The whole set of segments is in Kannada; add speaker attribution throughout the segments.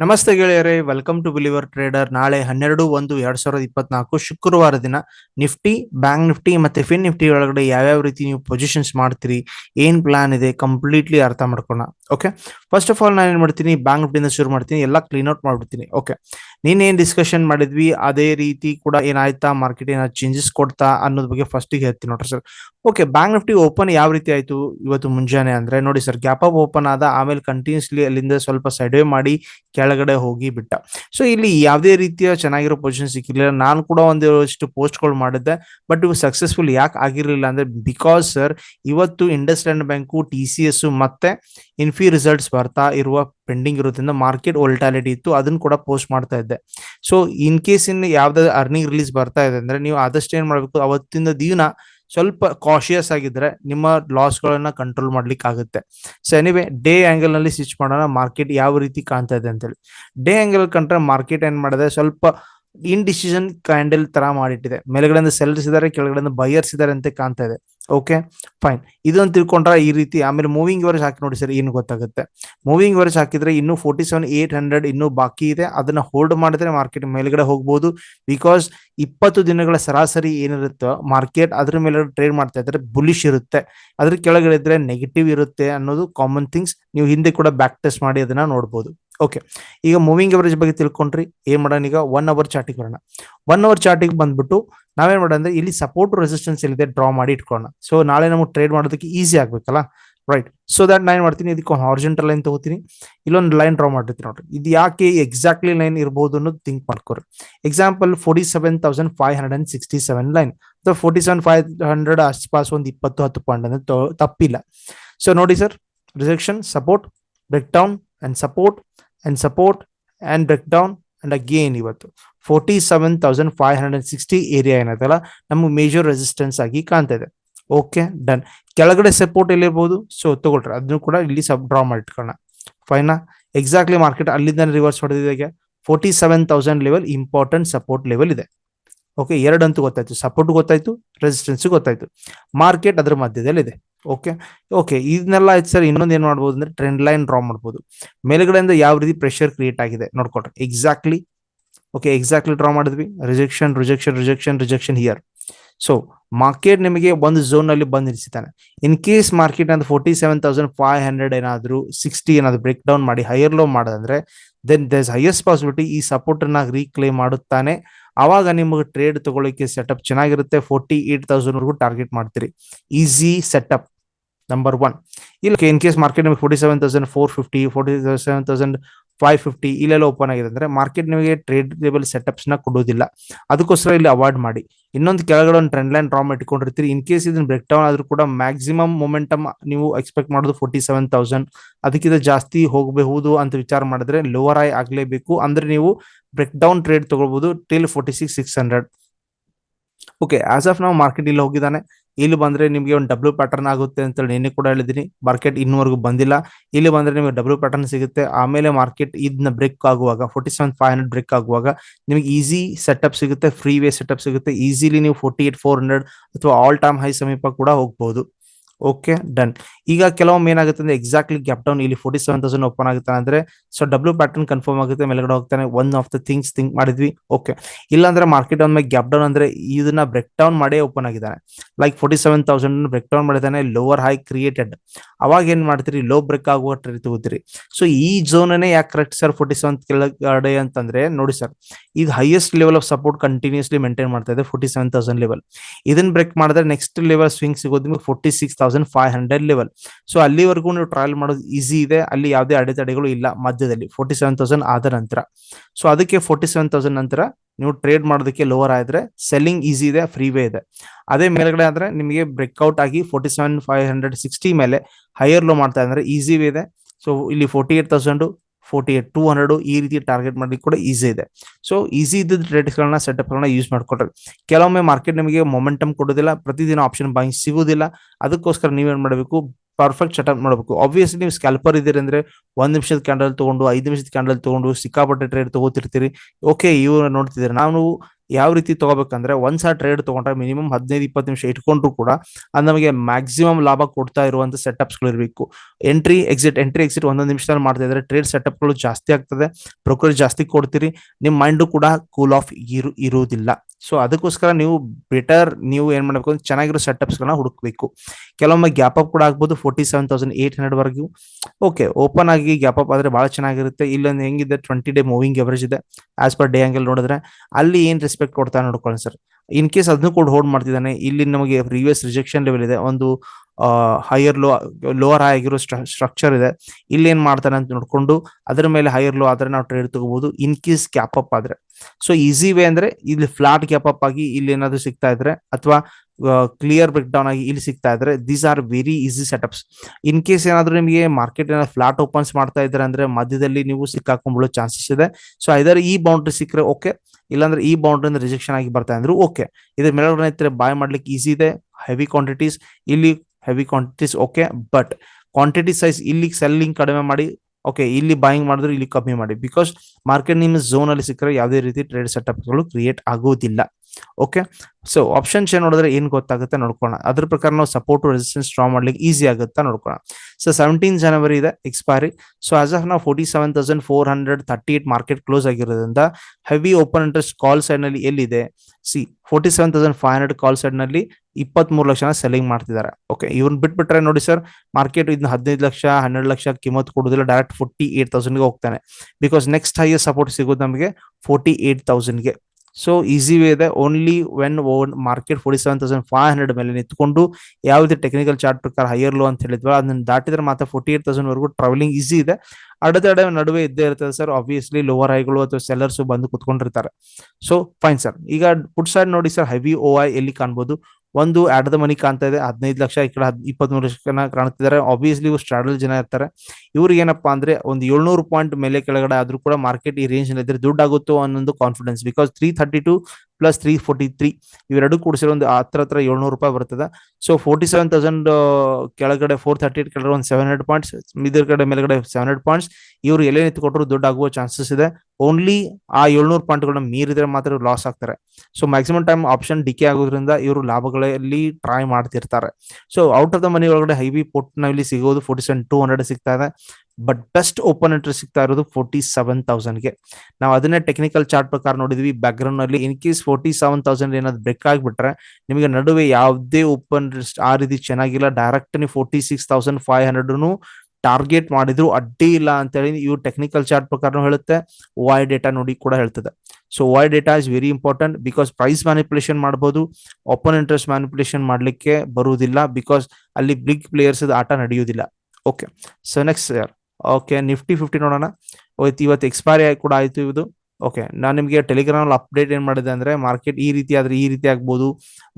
Speaker 1: ನಮಸ್ತೆ ಗೆಳೆಯರೇ ವೆಲ್ಕಮ್ ಟು ಬಿಲಿವರ್ ಟ್ರೇಡರ್ ನಾಳೆ ಹನ್ನೆರಡು ಒಂದು ಎರಡ್ ಸಾವಿರದ ಇಪ್ಪತ್ನಾಲ್ಕು ಶುಕ್ರವಾರ ದಿನ ನಿಫ್ಟಿ, ಬ್ಯಾಂಕ್ ನಿಫ್ಟಿ ಮತ್ತೆ ಫಿನ್ ನಿಫ್ಟಿ ಒಳಗಡೆ ಯಾವ್ಯಾವ ರೀತಿ ನೀವು ಪೊಸಿಷನ್ಸ್ ಮಾಡ್ತೀರಿ, ಏನ್ ಪ್ಲಾನ್ ಇದೆ ಕಂಪ್ಲೀಟ್ಲಿ ಅರ್ಥ ಮಾಡ್ಕೋಣ ಓಕೆ ಫಸ್ಟ್ ಆಫ್ ಆಲ್ ನಾನು ಏನ್ ಮಾಡ್ತೀನಿ, ಬ್ಯಾಂಕ್ ನಿಫ್ಟಿಯಿಂದ ಶುರು ಮಾಡ್ತೀನಿ, ಎಲ್ಲ ಕ್ಲೀನ್ ಔಟ್ ಮಾಡ್ಬಿಡ್ತೀನಿ ಓಕೆ ನೀನೇನ್ ಡಿಸ್ಕಷನ್ ಮಾಡಿದ್ವಿ, ಅದೇ ರೀತಿ ಕೂಡ ಏನಾಯ್ತಾ ಮಾರ್ಕೆಟ್ ಏನಾದ್ರು ಚೇಂಜಸ್ ಕೊಡ್ತಾ ಅನ್ನೋದ್ ಬಗ್ಗೆ ಫಸ್ಟಿಗೆ ಹೇಳ್ತೀನಿ ನೋಡ್ರಿ sir okay bank Nifty open ಯಾವ ರೀತಿ ಆಯ್ತು ಇವತ್ತು ಮುಂಜಾನೆ ಅಂದ್ರೆ? ನೋಡಿ ಸರ್ ಗ್ಯಾಪ್ ಅಪ್ ಓಪನ್ ಆದ, ಆಮೇಲೆ ಕಂಟಿನ್ಯೂಸ್ಲಿ ಅಲ್ಲಿಂದ ಸ್ವಲ್ಪ ಸೈಡ್ವೇ ಮಾಡಿ ಕೆಳಗಡೆ ಹೋಗಿ ಬಿಟ್ಟ. ಸೊ ಇಲ್ಲಿ ಯಾವುದೇ ರೀತಿಯ ಚೆನ್ನಾಗಿರೋ ಪೊಸಿಷನ್ ಸಿಕ್ಕಿರಲಿಲ್ಲ. ನಾನು ಕೂಡ ಒಂದಿಷ್ಟು ಪೋಸ್ಟ್ಗಳು ಮಾಡಿದ್ದೆ ಬಟ್ ಇವು ಸಕ್ಸಸ್ಫುಲ್ ಯಾಕೆ ಆಗಿರಲಿಲ್ಲ ಅಂದ್ರೆ ಬಿಕಾಸ್ ಸರ್ ಇವತ್ತು Indus bank T C S ಮತ್ತೆ ಇನ್ಫಿ ರಿಸಲ್ಟ್ಸ್ ಬರ್ತಾ ಇರುವ ಪೆಂಡಿಂಗ್ ಇರೋದ್ರಿಂದ ಮಾರ್ಕೆಟ್ ವೋಲ್ಟಾಲಿಟಿ ಇತ್ತು, ಅದನ್ನ ಕೂಡ ಪೋಸ್ಟ್ ಮಾಡ್ತಾ ಇದ್ದೆ. ಸೊ ಇನ್ ಕೇಸ್ ಇನ್ ಯಾವ್ದಾದ್ರು ಅರ್ನಿಂಗ್ ರಿಲೀಸ್ ಬರ್ತಾ ಇದೆ ಅಂದ್ರೆ ನೀವು ಆದಷ್ಟು ಏನ್ ಮಾಡ್ಬೇಕು ಅವತ್ತಿನ ದಿನ ಸ್ವಲ್ಪ ಕಾಶಿಯಸ್ ಆಗಿದ್ರೆ ನಿಮ್ಮ ಲಾಸ್ಗಳನ್ನ ಕಂಟ್ರೋಲ್ ಮಾಡ್ಲಿಕ್ಕೆ ಆಗುತ್ತೆ. ಸೊ ಎನಿವೆ ಡೇ ಆಂಗಲ್ನಲ್ಲಿ ಸ್ವಿಚ್ ಮಾಡೋಣ ಮಾರ್ಕೆಟ್ ಯಾವ ರೀತಿ ಕಾಣ್ತಾ ಇದೆ ಅಂತೇಳಿ. ಡೇ ಆಂಗಲ್ ಕಂಡ್ರೆ ಮಾರ್ಕೆಟ್ ಏನ್ ಮಾಡಿದೆ, ಸ್ವಲ್ಪ ಇನ್ ಡಿಸಿಷನ್ ಕ್ಯಾಂಡಲ್ ತರ ಮಾಡಿಟ್ಟಿದೆ. ಮೇಲ್ಗಡೆಯಿಂದ ಸೆಲ್ಲರ್ಸ್ ಇದಾರೆ, ಕೆಳಗಡೆಯಿಂದ ಬೈಯರ್ಸ್ ಇದಾರೆ ಅಂತ ಕಾಣ್ತಾ ಇದೆ. ಓಕೆ ಫೈನ್ ಇದೊಂದು ತಿಳ್ಕೊಂಡ್ರೆ ಈ ರೀತಿ, ಆಮೇಲೆ ಮೂವಿಂಗ್ ವರ್ಷ ಹಾಕಿ ನೋಡಿ ಸರ್, ಏನು ಗೊತ್ತಾಗುತ್ತೆ? ಮೂವಿಂಗ್ ವರ್ಷ ಹಾಕಿದ್ರೆ ಇನ್ನು ಫೋರ್ಟಿ ಸೆವೆನ್ ಏಟ್ ಹಂಡ್ರೆಡ್ ಇನ್ನೂ ಬಾಕಿ ಇದೆ. ಅದನ್ನ ಹೋಲ್ಡ್ ಮಾಡಿದ್ರೆ ಮಾರ್ಕೆಟ್ ಮೇಲ್ಗಡೆ ಹೋಗ್ಬೋದು. ಬಿಕಾಸ್ ಇಪ್ಪತ್ತು ದಿನಗಳ ಸರಾಸರಿ ಏನಿರುತ್ತೋ ಮಾರ್ಕೆಟ್ ಅದ್ರ ಮೇಲೆ ಟ್ರೇಡ್ ಮಾಡ್ತಾ ಇದ್ರೆ ಬುಲಿಶ್ ಇರುತ್ತೆ. ಅದ್ರ ಕೆಳಗಡೆ ಇದ್ರೆ ನೆಗೆಟಿವ್ ಇರುತ್ತೆ ಅನ್ನೋದು ಕಾಮನ್ ಥಿಂಗ್ಸ್ ನೀವು ಹಿಂದೆ ಕೂಡ ಬ್ಯಾಕ್ ಟೆಸ್ಟ್ ಮಾಡಿ ಅದನ್ನ ನೋಡ್ಬೋದು. ಓಕೆ ಈಗ ಮೂವಿಂಗ್ ಎವರೇಜ್ ಬಗ್ಗೆ ತಿಳ್ಕೊಂಡ್ರಿ, ಏನ್ ಮಾಡೋಣ ಈಗ? ಒನ್ ಅವರ್ ಚಾರ್ಟಿಗೆ ಬರೋಣ. ಒನ್ ಅವರ್ ಚಾರ್ಟಿಗೆ ಬಂದ್ಬಿಟ್ಟು ನಾವೇನ್ ಮಾಡೋಣ ಅಂದ್ರೆ ಇಲ್ಲಿ ಸಪೋರ್ಟ್ ರೆಸಿಸ್ಟೆನ್ಸ್ ಎಲ್ಲಿದೆ ಡ್ರಾ ಮಾಡಿ ಇಟ್ಕೊಳ್ಳೋಣ. ಸೊ ನಾಳೆ ನಮಗೆ ಟ್ರೇಡ್ ಮಾಡೋದಕ್ಕೆ ಈಸಿ ಆಗ್ಬೇಕಲ್ಲ? ರೈಟ್ ಸೊ ದಟ್ ನಾನು ಮಾಡ್ತೀನಿ? ಇದಕ್ಕೆ ಹಾರ್ಜೆಂಟಲ್ ಲೈನ್ ತಗೋತೀನಿ. ಇಲ್ಲೊಂದು ಲೈನ್ ಡ್ರಾ ಮಾಡಿರ್ತೀನಿ ನೋಡ್ರಿ. ಇದು ಯಾಕೆ ಎಕ್ಸಾಕ್ಟ್ಲಿ ಲೈನ್ ಇರ್ಬೋದು ಅನ್ನೋದು ಥಿಂಕ್ ಮಾಡ್ಕೊರಿ. Example forty seven thousand five hundred and sixty seven line ಅಥವಾ ಫೋರ್ಟಿ ಸೆವೆನ್ ಫೈವ್ ಹಂಡ್ರೆಡ್ ಆಸ್ಪಾಸ್ ಒಂದು ಇಪ್ಪತ್ತು, ಹತ್ತು ಪಾಯಿಂಟ್ ಅಂದ್ರೆ ತಪ್ಪಿಲ್ಲ. ಸೊ ನೋಡಿ sir rejection support break down and support and support and break down and again ಇವತ್ತು forty seven thousand five hundred sixty area ಏನದಲ್ಲ ನಮ್ಗೆ ಮೇಜರ್ ರೆಸಿಸ್ಟೆನ್ಸ್ ಆಗಿ ಕಾಣ್ತಾ ಇದೆ. ಓಕೆ ಡನ್ ಕೆಳಗಡೆ ಸಪೋರ್ಟ್ ಎಲ್ಲಿರ್ಬೋದು? ಸೊ ತಗೊಳ್ರಿ. ಅದನ್ನು ಕೂಡ ಇಲ್ಲಿ ಸಬ್ ಡ್ರಾ ಮಾಡಿಟ್ಕೊಳ್ಳೋಣ. ಫೈನಾ ಎಕ್ಸಾಕ್ಟ್ಲಿ ಮಾರ್ಕೆಟ್ ಅಲ್ಲಿಂದ ರಿವರ್ಸ್ ಹೊಡೆದಿದೆ forty seven thousand level important support level ಇದೆ. ಓಕೆ ಎರಡಂತೂ ಗೊತ್ತಾಯ್ತು. ಸಪೋರ್ಟ್ ಗೊತ್ತಾಯ್ತು ರೆಸಿಸ್ಟೆನ್ಸ್ ಗೊತ್ತಾಯ್ತು. ಮಾರ್ಕೆಟ್ ಅದ್ರ ಮಧ್ಯದಲ್ಲಿ ಇದೆ ಓಕೆ ಓಕೆ ಇದನ್ನೆಲ್ಲ ಸರ್ ಇನ್ನೊಂದು ಏನ್ ಮಾಡ್ಬೋದು ಅಂದ್ರೆ ಟ್ರೆಂಡ್ ಲೈನ್ ಡ್ರಾ ಮಾಡ್ಬೋದು. ಮೇಲ್ಗಡೆಯಿಂದ ಯಾವ ರೀತಿ ಪ್ರೆಷರ್ ಕ್ರಿಯೇಟ್ ಆಗಿದೆ ನೋಡ್ಕೊಟ್ರೆ ಎಕ್ಸಾಕ್ಟ್ಲಿ ಓಕೆ ಎಕ್ಸಾಕ್ಟ್ಲಿ ಡ್ರಾ ಮಾಡಿದ್ವಿ. Rejection rejection rejection rejection here so market ನಿಮಗೆ ಒಂದು ಝೋನ್ ಅಲ್ಲಿ ಬಂದು ನಿಲ್ಲಿಸಿದ್ದಾನೆ ಇನ್ ಕೇಸ್ ಮಾರ್ಕೆಟ್ ಅಂದ್ರೆ forty seven thousand five hundred ಏನಾದ್ರು ಸಿಕ್ಸ್ಟಿ ಏನಾದ್ರು ಬ್ರೇಕ್ ಡೌನ್ ಮಾಡಿ ಹೈಯರ್ ಲೋ ಮಾಡೋದಂದ್ರೆ ದೆನ್ ದಸ್ ಹೈಯೆಸ್ಟ್ ಪಾಸಿಬಿಲಿಟಿ ಈ ಸಪೋರ್ಟ್ ಅನ್ನ ರೀಕ್ಲೇಮ್ ಮಾಡುತ್ತಾನೆ. ಅವಾಗ ನಿಮಗೆ ಟ್ರೇಡ್ ತಗೊಳ್ಳಿಕ್ಕೆ ಸೆಟಪ್ ಚೆನ್ನಾಗಿರುತ್ತೆ. ಫೋರ್ಟಿ ಏಟ್ ತೌಸಂಡ್ ವರೆಗೂ ಟಾರ್ಗೆಟ್ ಮಾಡ್ತೀರಿ. ಈಸಿ ಸೆಟಪ್ ನಂಬರ್ ಒನ್ ಇಲ್ಲ ಇನ್ ಕೇಸ್ ಮಾರ್ಕೆಟ್ ನಿಮಗೆ forty seven thousand four fifty forty seven thousand five fifty ಇಲ್ಲೆಲ್ಲ ಓಪನ್ ಆಗಿದೆ ಅಂದ್ರೆ ಮಾರ್ಕೆಟ್ ನಿಮಗೆ ಟ್ರೇಡ್ ಲೇಬಲ್ ಸೆಟಪ್ಸ್ನ ಕೊಡೋದಿಲ್ಲ. ಅದಕ್ಕೋಸ್ಕರ ಇಲ್ಲಿ ಅವಾಯ್ಡ್ ಮಾಡಿ. ಇನ್ನೊಂದು ಕೆಳಗಡೆ ಒಂದು ಟ್ರೆಂಡ್ ಲೈನ್ ಡ್ರಾ ಇಟ್ಕೊಂಡಿರ್ತೀರಿ ಇನ್ ಕೇಸ್ ಇದನ್ನ ಬ್ರೇಕ್ ಡೌನ್ ಆದ್ರೂ ಕೂಡ ಮ್ಯಾಕ್ಸಿಮಮ್ ಮೊಮೆಂಟಮ್ ನೀವು ಎಕ್ಸ್ಪೆಕ್ಟ್ ಮಾಡೋದು ಫೋರ್ಟಿ ಸೆವೆನ್ ತೌಸಂಡ್ ಅದಕ್ಕಿಂತ ಜಾಸ್ತಿ ಹೋಗಬಹುದು ಅಂತ ವಿಚಾರ ಮಾಡಿದ್ರೆ ಲೋವರ್ ಐ ಆಗಲೇಬೇಕು. ಅಂದ್ರೆ ನೀವು ಬ್ರೇಕ್ ಡೌನ್ ಟ್ರೇಡ್ ತಗೊಳ್ಬಹುದು till forty six six hundred okay as of ನಾವು ಮಾರ್ಕೆಟ್ ಇಲ್ಲಿ ಹೋಗಿದ್ದಾನೆ. ಇಲ್ಲಿ ಬಂದ್ರೆ ನಿಮಗೆ ಒಂದು ಡಬ್ಲ್ಯೂ ಪ್ಯಾಟರ್ನ್ ಆಗುತ್ತೆ ಅಂತ ಹೇಳಿ ನಿನ್ನೆ ಕೂಡ ಹೇಳಿದೀನಿ ಮಾರ್ಕೆಟ್ ಇನ್ನುವರೆಗೂ ಬಂದಿಲ್ಲ. ಇಲ್ಲಿ ಬಂದ್ರೆ ನಿಮಗೆ ಡಬ್ಲ್ಯೂ ಪ್ಯಾಟರ್ನ್ ಸಿಗುತ್ತೆ. ಆಮೇಲೆ ಮಾರ್ಕೆಟ್ ಇದನ್ನ ಬ್ರೇಕ್ ಆಗುವಾಗ forty seven five hundred break ಆಗುವಾಗ ನಿಮಗೆ ಈಸಿ ಸೆಟಪ್ ಸಿಗುತ್ತೆ ಫ್ರೀ ವೇ ಸೆಟಪ್ ಸಿಗುತ್ತೆ. ಈಸಿಲಿ ನೀವು ಫೋರ್ಟಿ ಏಟ್ ಫೋರ್ ಹಂಡ್ರೆಡ್ ಅಥವಾ ಆಲ್ ಟೈಮ್ ಹೈ ಸಮೀಪ ಕೂಡ ಹೋಗ್ಬಹುದು ಓಕೆ ಡನ್ ಈಗ ಕೆಲವೊಮ್ಮೆ ಏನಾಗುತ್ತೆ ಅಂದ್ರೆ ಎಕ್ಸಾಕ್ಟ್ಲಿ ಗ್ಯಾಪ್ ಡೌನ್ ಇಲ್ಲಿ ಫೋರ್ಟಿ ಸೆವೆನ್ ತೌಸಂಡ್ ಓಪನ್ ಆಗುತ್ತೆ ಅಂದ್ರೆ ಸೊ ಡಬ್ಲ್ಯೂ ಪ್ಯಾಟರ್ನ್ ಕನ್ಫರ್ಮ್ ಆಗುತ್ತೆ, ಮೇಲ್ಗಡೆ ಹೋಗ್ತಾನೆ one of the things think ಮಾಡಿದ್ವಿ ಓಕೆ ಇಲ್ಲಾಂದ್ರೆ ಮಾರ್ಕೆಟ್ ಒಮ್ಮೆ ಗ್ಯಾಪ್ ಡೌನ್ ಅಂದ್ರೆ ಇದನ್ನ ಬ್ರೇಕ್ ಡೌನ್ ಮಾಡೇ ಓಪನ್ ಆಗಿದ್ದಾನೆ. Like forty seven thousand break down ಮಾಡಿದ್ದಾನೆ ಲೋವರ್ ಹೈ ಕ್ರಿಯೇಟೆಡ್ ಅವಾಗ ಏನ್ ಮಾಡ್ತೀರಿ ಲೋ ಬ್ರೇಕ್ ಆಗುವ ಟ್ರೇಡ್ ತಗೋತೀರಿ. ಸೊ ಈ ಝೋನ್ ಯಾಕೆ ಕರೆಕ್ಟ್ ಸರ್ ಫೋರ್ಟಿ ಸೆವೆನ್ ಕೆಳಗಡೆ ಅಂತಂದ್ರೆ, ನೋಡಿ ಸರ್ ಇದು highest level of support continuously maintain ಮಾಡ್ತಾ ಇದೆ ಫೋರ್ಟಿ ಸೆವೆನ್ ತೌಸಂಡ್ ಲೆವೆಲ್ ಇದನ್ನ ಬ್ರೇಕ್ ಮಾಡಿದ್ರೆ ನೆಕ್ಸ್ಟ್ ಲೆವೆಲ್ ಸ್ವಿಂಗ್ ಸಿಗೋದು ನಿಮಗೆ forty six thousand five hundred level so ಅಲ್ಲಿವರೆಗೂ ನೀವು ಟ್ರಾವೆಲ್ ಮಾಡೋದು ಈಸಿ ಇದೆ. ಅಲ್ಲಿ ಯಾವುದೇ ಅಡೆತಡೆಗಳು ಇಲ್ಲ ಮಧ್ಯದಲ್ಲಿ. ಫೋರ್ಟಿ ಸೆವೆನ್ ತೌಸಂಡ್ ಆದ ನಂತರ. ಸೊ ಅದಕ್ಕೆ ಫೋರ್ಟಿ ಸೆವೆನ್ ತೌಸಂಡ್ ನಂತರ ನೀವು ಟ್ರೇಡ್ ಮಾಡೋದಕ್ಕೆ ಲೋವರ್ ಆದ್ರೆ ಸೆಲ್ಲಿಂಗ್ ಈಸಿ ಇದೆ ಫ್ರೀ ವೇ ಇದೆ. ಅದೇ ಮೇಲ್ಗಡೆ ಆದ್ರೆ ನಿಮಗೆ ಬ್ರೇಕ್ಔಟ್ ಆಗಿ forty seven five hundred sixty ಮೇಲೆ ಹೈಯರ್ ಲೋ ಮಾಡ್ತಾ ಇದ್ದಾರೆ ಈಸಿ ವೇ ಇದೆ. ಸೊ ಇಲ್ಲಿ forty eight thousand forty eight two hundred ಈ ರೀತಿ ಟಾರ್ಗೆಟ್ ಮಾಡ್ಲಿಕ್ಕೆ ಕೂಡ ಈಸಿ ಇದೆ. ಸೊ ಈಸಿ ಇದ್ದ ರೇಟ್ಗಳನ್ನ ಸೆಟಪ್ಗಳನ್ನ ಯೂಸ್ ಮಾಡ್ಕೊಳ್ರಿ ಕೆಲವೊಮ್ಮೆ ಮಾರ್ಕೆಟ್ ನಿಮಗೆ ಮೊಮೆಂಟಮ್ ಕೊಡೋದಿಲ್ಲ, ಪ್ರತಿದಿನ ಆಪ್ಷನ್ ಬಾಯಿಂಗ್ ಸಿಗೋದಿಲ್ಲ. ಅದಕ್ಕೋಸ್ಕರ ನೀವೇನ್ ಮಾಡಬೇಕು? ಪರ್ಫೆಕ್ಟ್ ಸೆಟಪ್ ಮಾಡಬೇಕು. ಆಬ್ವಿಯಸ್ಲಿ ನೀವು ಸ್ಕ್ಯಾಲ್ಪರ್ ಇದ್ದೀರಿ ಅಂದ್ರೆ ಒಂದ್ ನಿಮಿಷದ ಕ್ಯಾಂಡಲ್ ತಗೊಂಡು, ಐದು ನಿಮಿಷದ ಕ್ಯಾಂಡಲ್ ತಗೊಂಡು ಸಿಕ್ಕಾಪಟ್ಟೆ ಟ್ರೇಡ್ ತಗೋತಿರ್ತೀರಿ. ಓಕೆ ಇವ್ರು ನೋಡ್ತಿದ್ದೀರಿ. ನಾವು ಯಾವ ರೀತಿ ತಗೋಬೇಕಂದ್ರೆ ಒಂದ್ಸಲ ಟ್ರೇಡ್ ತಗೊಂಡ್ರೆ ಮಿನಿಮಮ್ ಹದಿನೈದು, ಇಪ್ಪತ್ತು ನಿಮಿಷ ಇಟ್ಕೊಂಡ್ರು ಕೂಡ ಅದು ನಮಗೆ ಮ್ಯಾಕ್ಸಿಮಮ್ ಲಾಭ ಕೊಡ್ತಾ ಇರುವಂತ ಸೆಟಪ್ಸ್ಗಳು ಇರಬೇಕು. ಎಂಟ್ರಿ ಎಕ್ಸಿಟ್ ಎಂಟ್ರಿ ಎಕ್ಸಿಟ್ ಒಂದೊಂದು ನಿಮಿಷದಲ್ಲಿ ಮಾಡ್ತಾ ಇದ್ರೆ ಟ್ರೇಡ್ ಸೆಟಪ್ಗಳು ಜಾಸ್ತಿ ಆಗ್ತದೆ. ಬ್ರೋಕರ್ ಜಾಸ್ತಿ ಕೊಡ್ತೀರಿ. ನಿಮ್ಮ ಮೈಂಡು ಕೂಡ ಕೂಲ್ ಆಫ್ ಇರು ಇರುವುದಿಲ್ಲ. ಸೊ ಅದಕ್ಕೋಸ್ಕರ ನೀವು ಬೆಟರ್ ನೀವು ಏನ್ ಮಾಡಬೇಕು ಅಂದ್ರೆ ಚೆನ್ನಾಗಿರೋ ಸೆಟಪ್ಸ್ ಗಳನ್ನ ಹುಡುಕ್ಬೇಕು. ಕೆಲವೊಮ್ಮೆ ಗ್ಯಾಪ್ ಅಪ್ ಕೂಡ ಆಗ್ಬೋದು forty seven thousand eight hundred ವರೆಗೂ. ಓಕೆ ಓಪನ್ ಆಗಿ ಗ್ಯಾಪ್ ಅಪ್ ಆದ್ರೆ ಬಹಳ ಚೆನ್ನಾಗಿರುತ್ತೆ. ಇಲ್ಲೊಂದು ಹೆಂಗಿದೆ ಟ್ವೆಂಟಿ ಡೇ ಮೂವಿಂಗ್ ಎವರೇಜ್ ಇದೆ. ಆಸ್ ಪರ್ ಡೇ ಆಂಗಲ್ ನೋಡಿದ್ರೆ. ಅಲ್ಲಿ ಏನ್ ರೆಸ್ಪೆಕ್ಟ್ ಕೊಡ್ತಾ ನೋಡ್ಕೊಳ್ಳಿ ಸರ್ ಇನ್ ಕೇಸ್ ಅದನ್ನು ಕೂಡ ಹೋಲ್ಡ್ ಮಾಡ್ತಿದ್ದಾನೆ, ಇಲ್ಲಿ ನಮಗೆ ಪ್ರೀವಿಯಸ್ ರಿಜೆಕ್ಷನ್ ಲೆವೆಲ್ ಇದೆ. ಒಂದು ಹೈಯರ್ ಲೋ ಲೋವರ್ ಹೈ ಆಗಿರೋ ಸ್ಟ್ರಕ್ಚರ್ ಇದೆ. ಇಲ್ಲಿ ಏನ್ ಮಾಡ್ತಾನೆ ಅಂತ ನೋಡ್ಕೊಂಡು, ಅದರ ಮೇಲೆ ಹೈಯರ್ ಲೋ ಆದ್ರೆ ನಾವು ಟ್ರೇಡ್ ತಗೋಬಹುದು ಇನ್ ಕೇಸ್ ಕ್ಯಾಪ್ ಅಪ್ ಆದ್ರೆ. ಸೊ ಈಸಿ ವೇ ಅಂದ್ರೆ ಇಲ್ಲಿ ಫ್ಲಾಟ್ ಕ್ಯಾಪ್ ಅಪ್ ಆಗಿ ಇಲ್ಲಿ ಏನಾದ್ರು ಸಿಗ್ತಾ ಇದ್ರೆ, ಅಥವಾ ಕ್ಲಿಯರ್ ಬ್ರೇಕ್ ಡೌನ್ ಆಗಿ ಇಲ್ಲಿ ಸಿಗ್ತಾ ಇದ್ರೆ these are very easy setups in case ಏನಾದ್ರು ನಿಮಗೆ ಮಾರ್ಕೆಟ್ ಏನಾದ್ರು ಫ್ಲಾಟ್ ಓಪನ್ಸ್ ಮಾಡ್ತಾ ಇದ್ರೆ ಅಂದ್ರೆ ಮಧ್ಯದಲ್ಲಿ ನೀವು ಸಿಕ್ಕಾಕೊಂಡ್ಬಿಡೋ ಚಾನ್ಸಸ್ ಇದೆ. ಸೊ ಐದರ್ ಈ ಬೌಂಡ್ರಿ ಸಿಕ್ಕರೆ ಓಕೆ ಇಲ್ಲಾಂದ್ರೆ ಈ ಬೌಂಡ್ರಿಯಿಂದ ರಿಜೆಕ್ಷನ್ ಆಗಿ ಬರ್ತಾ ಇದ್ರು ಓಕೆ ಇದ್ರ ಮೇಲ್ಗಡೆ ಬಾಯ್ ಮಾಡ್ಲಿಕ್ಕೆ ಈಸಿ ಇದೆ ಹೆವಿ ಕ್ವಾಂಟಿಟೀಸ್ ಇಲ್ಲಿ heavy quantities okay but quantity size ಇಲ್ಲಿ ಸೆಲ್ಲಿಂಗ್ ಕಡಿಮೆ ಮಾಡಿ ಓಕೆ ಇಲ್ಲಿ ಬಾಯಿಂಗ್ ಮಾಡಿದ್ರೆ ಇಲ್ಲಿ ಕಮ್ಮಿ ಮಾಡಿ. ಬಿಕಾಸ್ ಮಾರ್ಕೆಟ್ ನಿಮ್ಮ ಝೋನ್ ಅಲ್ಲಿ ಸಿಕ್ಕರೆ ಯಾವುದೇ ರೀತಿ ಟ್ರೇಡ್ ಸೆಟಪ್ಗಳು ಕ್ರಿಯೇಟ್ ಆಗೋದಿಲ್ಲ. ಓಕೆ ಸೊ ಆಪ್ಷನ್ಸ್ ಏನ್ ನೋಡಿದ್ರೆ ಏನ್ ಗೊತ್ತಾಗುತ್ತೆ ನೋಡ್ಕೋಣ ಅದ್ರ ಪ್ರಕಾರ ನಾವು ಸಪೋರ್ಟ್ ರೆಸಿಸ್ಟೆನ್ಸ್ ಡ್ರಾ ಮಾಡ್ಲಿಕ್ಕೆ ಈಸಿ ಆಗುತ್ತಾ ನೋಡ್ಕೋಣ ಸೊ ಸೆವೆಂಟೀನ್ ಜನವರಿ ಇದೆ ಎಕ್ಸ್ಪೈರಿ ಸೊ ಆಸ್ ಆಫ್ ನಾವು forty seven thousand four hundred thirty eight market close ಆಗಿರೋದ್ರಿಂದ ಹೆವಿ ಓಪನ್ ಇಂಟ್ರೆಸ್ಟ್ ಕಾಲ್ ಸೈಡ್ನಲ್ಲಿ ಎಲ್ಲಿದೆ? C forty seven thousand five hundred call ಸೈಡ್ನಲ್ಲಿ ಇಪ್ಪತ್ತ್ ಮೂರು ಜನ ಸೆಲ್ಲಿಂಗ್ ಮಾಡ್ತಿದ್ದಾರೆ. ಓಕೆ ಇವ್ನ ಬಿಟ್ಬಿಟ್ರೆ ನೋಡಿ ಸರ್ ಮಾರ್ಕೆಟ್ ಇದನ್ನ ಹದಿನೈದು ಲಕ್ಷ, ಹನ್ನೆರಡು ಲಕ್ಷ ಕಿಮ್ಮತ್ ಕೊಡೋದಿಲ್ಲ ಡೈರೆಕ್ಟ್ ಫೋರ್ಟಿ ಏಟ್ ತೌಸಂಡ್ಗೆ ಹೋಗ್ತಾನೆ. ಬಿಕಾಸ್ ನೆಕ್ಸ್ಟ್ ಹೈಯರ್ ಸಪೋರ್ಟ್ ಸಿಗೋದು ನಮಗೆ ಫೋರ್ಟಿ ಏಟ್ ತೌಸಂಡ್ಗೆ ಸೊ ಈಸಿ ವೇ ಇದೆ only when own market forty seven thousand five hundred ಮೇಲೆ ನಿಂತ್ಕೊಂಡು ಯಾವುದೇ ಟೆಕ್ನಿಕಲ್ ಚಾರ್ಟ್ ಪ್ರಕಾರ ಹೈಯರ್ ಲೋ ಅಂತ ಹೇಳಿದ್ವಿ ಅದನ್ನ ದಾಟಿದ್ರೆ ಮಾತ್ರ ಫೋರ್ಟಿ ಏಟ್ ತೌಸಂಡ್ ವರೆಗೂ ಟ್ರಾವೆಲಿಂಗ್ ಈಸಿ ಇದೆ. ಅಡೆತಡೆ ನಡುವೆ ಇದ್ದೇ ಇರ್ತದೆ ಸರ್ ಆಬ್ವಿಯಸ್ಲಿ ಲೋವರ್ ಹೈಗಳು ಅಥವಾ ಸೆಲ್ಲರ್ಸ್ ಬಂದು ಕುತ್ಕೊಂಡಿರ್ತಾರೆ. ಸೊ ಫೈನ್ ಸರ್ ಈಗ ಪುಟ್ ಸೈಡ್ ನೋಡಿ ಸರ್ ಹೆವಿ ಓ ಐ ಎಲ್ಲಿ ಕಾಣ್ಬೋದು? ಒಂದು ಆಡದ ಮನಿ ಕಾಣ್ತಾ ಇದೆ, ಹದಿನೈದು ಲಕ್ಷ ಈ ಕಡೆ ಇಪ್ಪತ್ಮೂರು ಲಕ್ಷ ಕಾಣ್ತಿದ್ದಾರೆ. ಆಬ್ವಿಯಸ್ಲಿ ಇವ್ರು ಸ್ಟ್ರಾಡಲ್ ಜನ ಇರ್ತಾರೆ. ಇವ್ರಿಗೆ ಏನಪ್ಪಾ ಅಂದ್ರೆ ಒಂದು ಏಳ್ನೂರು ಪಾಯಿಂಟ್ ಮೇಲೆ ಕೆಳಗಡೆ ಆದ್ರೂ ಕೂಡ ಮಾರ್ಕೆಟ್ ಈ ರೇಂಜ್ ಇದ್ರೆ ದುಡ್ಡು ಆಗುತ್ತೋ ಅನ್ನೋದು confidence because three thirty two plus three forty three ಇವೆರಡು ಕೂಡಿಸಿರೋ ಒಂದು ಹತ್ರ ಹತ್ರ ಏಳ್ನೂರು ರೂಪಾಯಿ ಬರ್ತದೆ. ಸೊ ಫೋರ್ಟಿ ಸೆವೆನ್ ತೌಸಂಡ್ ಕೆಳಗಡೆ ಫೋರ್ ಥರ್ಟಿ ಏಟ್ ಕೆಳಗಡೆ ಒಂದು ಸೆವೆನ್ ಹಂಡ್ರೆಡ್ ಪಾಯಿಂಟ್ಸ್ ಮಿದರ್ ಕಡೆ, ಮೇಲ್ಗಡೆ ಸೆವೆನ್ ಹಂಡ್ರೆಡ್ ಪಾಯಿಂಟ್ಸ್ ಇವರು ಎಲ್ಲೇ ನಿಂತ್ಕೊಟ್ರು ದುಡ್ಡು ಆಗುವ ಚಾನ್ಸಸ್ ಇದೆ. ಓನ್ಲಿ ಆ ಏಳ್ನೂರು ಪಾಯಿಂಟ್ಗಳನ್ನ ಮೀರಿದ್ರೆ ಮಾತ್ರ ಲಾಸ್ ಆಗ್ತಾರೆ. So maximum time option decay ಆಗೋದ್ರಿಂದ ಇವರು ಲಾಭಗಳಲ್ಲಿ ಟ್ರೈ ಮಾಡ್ತಿರ್ತಾರೆ. So out of the money ಒಳಗಡೆ ಹೈವಿ ಪೋರ್ಟ್ನಲ್ಲಿ ಸಿಗೋದು ಫೋರ್ಟಿ ಸೆವೆನ್ ಟೂ ಹಂಡ್ರೆಡ್ ಸಿಗ್ತಾ ಇದೆ. ಬಟ್ ಬೆಸ್ಟ್ ಓಪನ್ ಇಂಟ್ರೆಸ್ಟ್ ಸಿಗ್ತಾ ಇರೋದು ಫೋರ್ಟಿ ಸೆವೆನ್ ತೌಸಂಡ್ಗೆ ನಾವು ಅದನ್ನೇ ಟೆಕ್ನಿಕಲ್ ಚಾರ್ಟ್ ಪ್ರಕಾರ ನೋಡಿದ್ವಿ. ಬ್ಯಾಕ್ ಗ್ರೌಂಡ್ನಲ್ಲಿ in case forty seven thousand ಏನಾದ್ರು ಬ್ರೇಕ್ ಆಗಿಬಿಟ್ರೆ ನಿಮಗೆ ನಡುವೆ ಯಾವುದೇ ಓಪನ್ ಆ ರೀತಿ ಚೆನ್ನಾಗಿಲ್ಲ. ಡೈರೆಕ್ಟ್ ನೀವು forty six thousand five hundred target ಮಾಡಿದ್ರು ಅಡ್ಡಿ ಇಲ್ಲ ಅಂತ ಹೇಳಿ ಇವು ಟೆಕ್ನಿಕಲ್ ಚಾರ್ಟ್ ಪ್ರಕಾರ ಹೇಳುತ್ತೆ. ವಾಯ್ ಡೇಟಾ ನೋಡಿ ಕೂಡ ಹೇಳ್ತದೆ. So why data is very important because price manipulation ಮಾಡ್ಬೋದು. ಓಪನ್ ಇಂಟ್ರೆಸ್ಟ್ ಮ್ಯಾನಿಪುಲೇಷನ್ ಮಾಡಲಿಕ್ಕೆ ಬರುವುದಿಲ್ಲ ಬಿಕಾಸ್ ಅಲ್ಲಿ ಬಿಗ್ ಪ್ಲೇಯರ್ಸ್ ಆಟ ನಡೆಯುವುದಿಲ್ಲ. Okay so next sir okay Nifty fifty ನೋಡೋಣ. ಹೋಯ್ತು ಇವತ್ತು ಎಕ್ಸ್ಪೈರಿ ಕೂಡ ಆಯ್ತು ಇದು. ಓಕೆ ನಾನು ನಿಮಗೆ ಟೆಲಿಗ್ರಾಮಲ್ಲಿ ಅಪ್ಡೇಟ್ ಏನ್ ಮಾಡಿದೆ ಅಂದ್ರೆ ಮಾರ್ಕೆಟ್ ಈ ರೀತಿ ಆದ್ರೆ ಈ ರೀತಿ ಆಗ್ಬೋದು.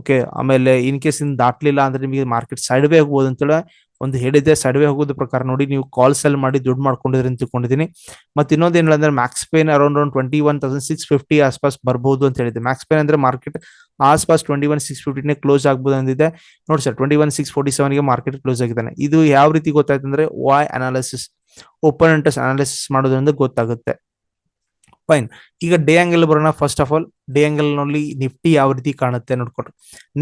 Speaker 1: ಓಕೆ ಆಮೇಲೆ ಇನ್ ಕೇಸ್ ಇಂದ ದಾಟ್ಲಿಲ್ಲ ಅಂದ್ರೆ ನಿಮಗೆ ಮಾರ್ಕೆಟ್ ಸೈಡ್ವೇ ಹೋಗ್ಬೋದು ಅಂತೇಳಿ ಒಂದು ಹೇಳಿದ್ದೆ. ಸೈಡ್ವೇ ಹೋಗೋದು ಪ್ರಕಾರ ನೋಡಿ ನೀವು ಕಾಲ್ ಸೆಲ್ ಮಾಡಿ ದುಡ್ಡು ಮಾಡ್ಕೊಂಡಿದ್ರೆ ಅಂತ ತಿಳ್ಕೊಂಡಿದ್ದೀನಿ. ಮತ್ತೆ ಇನ್ನೊಂದು ಏನಿಲ್ಲ ಅಂದ್ರೆ max pain around around twenty one thousand six fifty ಆಸ್ಪಾಸ್ ಬರ್ಬೋದು ಅಂತ ಹೇಳಿದೆ ಮ್ಯಾಕ್ಸ್ ಪೇನ್ ಅಂದ್ರೆ ಮಾರ್ಕೆಟ್ ಆಸ್ಪಾಸ್ ಟ್ವೆಂಟಿ ಒನ್ ಸಿಕ್ಸ್ ಫಿಫ್ಟಿನೇ ಕ್ಲೋಸ್ ಆಗ್ಬೋದು ಅಂದಿದೆ ನೋಡಿ sir twenty one six forty ಸೆವೆನ್ಗೆ market close ಆಗಿದ್ದಾನೆ. ಇದು ಯಾವ ರೀತಿ ಗೊತ್ತಾಯ್ತು ಅಂದ್ರೆ ವಾಯ್ ಅನಾಲಿಸಿಸ್ ಓಪನ್ ಅನಾಲಿಸಿಸ್ ಮಾಡೋದ್ರಿಂದ ಗೊತ್ತಾಗುತ್ತೆ. ಫೈನ್ ಈಗ ಡೇ ಆಂಗಲ್ ಬರೋಣ ಫಸ್ಟ್ ಆಫ್ ಆಲ್ ಡೇ ಆಂಗಲ್ನಲ್ಲಿ ನಿಫ್ಟಿ ಯಾವ ರೀತಿ ಕಾಣುತ್ತೆ ನೋಡ್ಕೊಟ್ರೆ.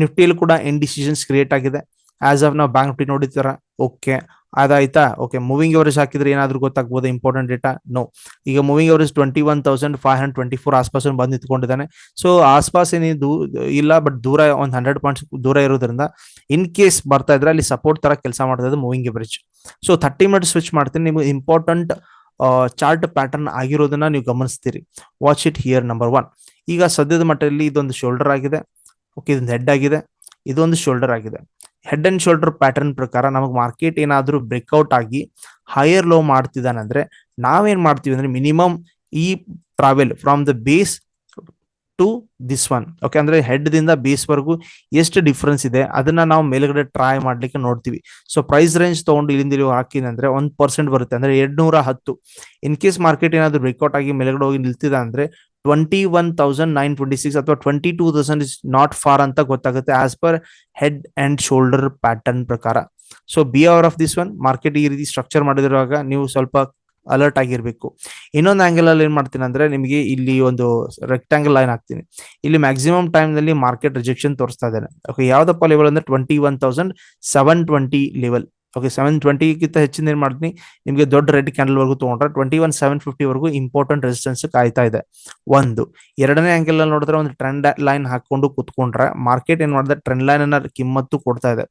Speaker 1: ನಿಫ್ಟಿಯಲ್ಲಿ ಕೂಡ ಎನ್ ಡಿಸಿಷನ್ಸ್ ಕ್ರಿಯೇಟ್ ಆಗಿದೆ. ಆಸ್ ಆಫ್ ನಾವು ಬ್ಯಾಂಕ್ ನಿಫ್ಟಿ ನೋಡಿತಾರ ಓಕೆ ಅದಾಯ್ತಾ? ಓಕೆ ಮೂವಿಂಗ್ ಅವರೇಜ್ ಹಾಕಿದ್ರೆ ಏನಾದ್ರೂ ಗೊತ್ತಾಗ್ಬೋದು? ಇಂಪಾರ್ಟೆಂಟ್ ಡೇಟಾ ನೋ ಈಗ moving average twenty one thousand five hundred twenty four ಆಸ್ಪಾಸ್ ಬಂದು ನಿಂತ್ಕೊಂಡಿದ್ದಾನೆ. ಸೊ ಆಸ್ಪಾಸ್ ಏನಿ ಇಲ್ಲ ಬಟ್ ದೂರ ಒಂದು ಹಂಡ್ರೆಡ್ ಪಾಯಿಂಟ್ಸ್ ದೂರ ಇರೋದ್ರಿಂದ ಇನ್ ಕೇಸ್ ಬರ್ತಾ ಇದ್ರೆ ಅಲ್ಲಿ ಸಪೋರ್ಟ್ ತರ ಕೆಲಸ ಮಾಡ್ತದೆ moving average so thirty minute switch ಮಾಡ್ತೀನಿ. ನಿಮಗೆ ಇಂಪಾರ್ಟೆಂಟ್ ಚಾರ್ಟ್ ಪ್ಯಾಟರ್ನ್ ಆಗಿರೋದನ್ನ ನೀವು ಗಮನಿಸ್ತೀರಿ. Watch it here number one ಈಗ ಸದ್ಯದ ಮಟ್ಟದಲ್ಲಿ ಇದೊಂದು ಶೋಲ್ಡರ್ ಆಗಿದೆ. ಓಕೆ ಇದೊಂದು ಹೆಡ್ ಆಗಿದೆ. ಇದೊಂದು ಶೋಲ್ಡರ್ ಆಗಿದೆ. ಹೆಡ್ ಅಂಡ್ ಶೋಲ್ಡರ್ ಪ್ಯಾಟರ್ನ್ ಪ್ರಕಾರ ನಮಗೆ ಮಾರ್ಕೆಟ್ ಏನಾದರೂ ಬ್ರೇಕ್ಔಟ್ ಆಗಿ ಹೈಯರ್ ಲೋ ಮಾಡ್ತಿದ್ದಾನೆ ಅಂದ್ರೆ ನಾವೇನ್ ಮಾಡ್ತೀವಿ ಅಂದ್ರೆ ಮಿನಿಮಮ್ ಈ travel from the base to this one okay ಅಂದ್ರೆ ಹೆಡ್ ದಿಂದ ಬೇಸ್ ವರೆಗೂ ಎಷ್ಟು ಡಿಫ್ರೆನ್ಸ್ ಇದೆ, ಅದನ್ನ ನಾವು ಮೇಲ್ಗಡೆ ಟ್ರೈ ಮಾಡ್ಲಿಕ್ಕೆ ನೋಡ್ತೀವಿ. ಸೊ ಪ್ರೈಸ್ ರೇಂಜ್ ತಗೊಂಡು ಇಲ್ಲಿಂದ ಇಲ್ಲಿ ಹಾಕಿದಂದ್ರೆ ಒಂದ್ ಪರ್ಸೆಂಟ್ ಬರುತ್ತೆ, ಅಂದ್ರೆ ಎರಡ್ನೂರ ಹತ್ತು ಇನ್ ಕೇಸ್ ಮಾರ್ಕೆಟ್ ಏನಾದ್ರು ಬ್ರೇಕ್ಔಟ್ ಆಗಿ ಮೇಲ್ಗಡೆ ಹೋಗಿ ನಿಲ್ತಿದೆ ಅಂದ್ರೆ twenty one thousand nine twenty six ಅಥವಾ twenty two thousand is not far ಅಂತ ಗೊತ್ತಾಗುತ್ತೆ as per head and shoulder pattern ಪ್ರಕಾರ. So be aware of this one market ಈ ರೀತಿ ಸ್ಟ್ರಕ್ಚರ್ ಮಾಡಿದಿರುವಾಗ ನೀವು ಸ್ವಲ್ಪ ಅಲರ್ಟ್ ಆಗಿರ್ಬೇಕು. ಇನ್ನೊಂದು ಆಂಗಲ್ ಅಲ್ಲಿ ಏನ್ ಮಾಡ್ತೀನಿ ಅಂದ್ರೆ ನಿಮಗೆ ಇಲ್ಲಿ ಒಂದು ರೆಕ್ಟಾಂಗಲ್ ಲೈನ್ ಹಾಕ್ತೀನಿ. ಇಲ್ಲಿ ಮ್ಯಾಕ್ಸಿಮಮ್ ಟೈಮ್ನಲ್ಲಿ ಮಾರ್ಕೆಟ್ ರಿಜೆಕ್ಷನ್ ತೋರಿಸ್ತಾ ಇದ್ದಾನೆ. ಯಾವ್ದಪ್ಪ ಲೆವೆಲ್ ಅಂದ್ರೆ twenty one thousand seven twenty level okay seven ಟ್ವೆಂಟಿಗಿಂತ ಹೆಚ್ಚಿನ ಏನ್ ಮಾಡ್ತೀನಿ? ನಿಮಗೆ ದೊಡ್ಡ ರೆಡ್ ಕ್ಯಾಂಡಲ್ ವರೆಗೂ ತೊಗೊಂಡ್ರೆ ಟ್ವೆಂಟಿ ಒನ್ ಸೆವೆನ್ ಫಿಫ್ಟಿ ವರೆಗೂ ಇಂಪಾರ್ಟೆಂಟ್ ರೆಸಿಸ್ಟೆನ್ಸ್ ಕಾಯ್ತಾ ಇದೆ. ಒಂದು, ಎರಡನೇ ಆಂಗಲ್ ಅಲ್ಲಿ ನೋಡಿದ್ರೆ ಒಂದು ಟ್ರೆಂಡ್ ಲೈನ್ ಹಾಕೊಂಡು ಕುತ್ಕೊಂಡ್ರೆ ಮಾರ್ಕೆಟ್ ಏನ್ ಮಾಡಿದೆ? ಟ್ರೆಂಡ್ ಲೈನ್ ಅನ್ನ ಕಿಮ್ಮತ್ತು ಕೊಡ್ತಾ ಇದೆ.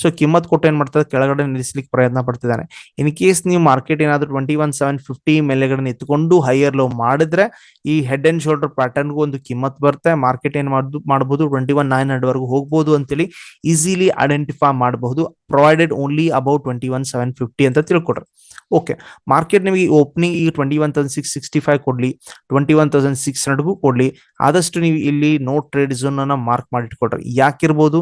Speaker 1: ಸೊ ಕಿಮ್ಮತ್ ಕೊಟ್ಟು ಏನ್ ಮಾಡ್ತದೆ ಕೆಳಗಡೆ ನಿಲ್ಲಿಸ್ಲಿಕ್ಕೆ ಪ್ರಯತ್ನ ಪಡ್ತಿದ್ದಾನೆ ಇನ್ ಕೇಸ್ ನೀವು ಮಾರ್ಕೆಟ್ ಏನಾದ್ರೂ ಟ್ವೆಂಟಿ ಒನ್ ಸೆವೆನ್ ಫಿಫ್ಟಿ ಮೇಲೆಗಡೆ ನಿಂತ್ಕೊಂಡು ಹೈಯರ್ ಲೋ ಮಾಡಿದ್ರೆ ಈ ಹೆಡ್ ಅಂಡ್ ಶೋಲ್ಡರ್ ಪ್ಯಾಟರ್ನ್ಗೂ ಒಂದು ಕಿಮ್ಮತ್ ಬರುತ್ತೆ. ಮಾರ್ಕೆಟ್ ಏನ್ ಮಾಡುದು ಮಾಡಬಹುದು ಟ್ವೆಂಟಿ ಒನ್ ನೈನ್ ಹಂಡ್ರೆಡ್ ವರೆಗೂ ಹೋಗ್ಬೋದು ಅಂತೇಳಿ ಈಸಿಲಿ ಐಡೆಂಟಿಫೈ ಮಾಡಬಹುದು. Provided only about twenty one seven fifty ಅಂತ ತಿಳ್ಕೊಡ್ರಿ. ಓಕೆ ಮಾರ್ಕೆಟ್ ನಿಮಗೆ ಓಪನಿಂಗ್ ಈಗ twenty one thousand six sixty five ಕೊಡ್ಲಿ ಟ್ವೆಂಟಿ ಒನ್ ತೌಸಂಡ್ ಸಿಕ್ಸ್ ಹಂಡ್ರೆಡ್ಗೂ ಕೊಡ್ಲಿ, ಆದಷ್ಟು ನೀವು ಇಲ್ಲಿ ನೋ ಟ್ರೇಡ್ ಝೋನ್ ಅನ್ನ ಮಾರ್ಕ್ ಮಾಡಿಟ್ಕೊಡ್ರಿ. ಯಾಕಿರ್ಬೋದು?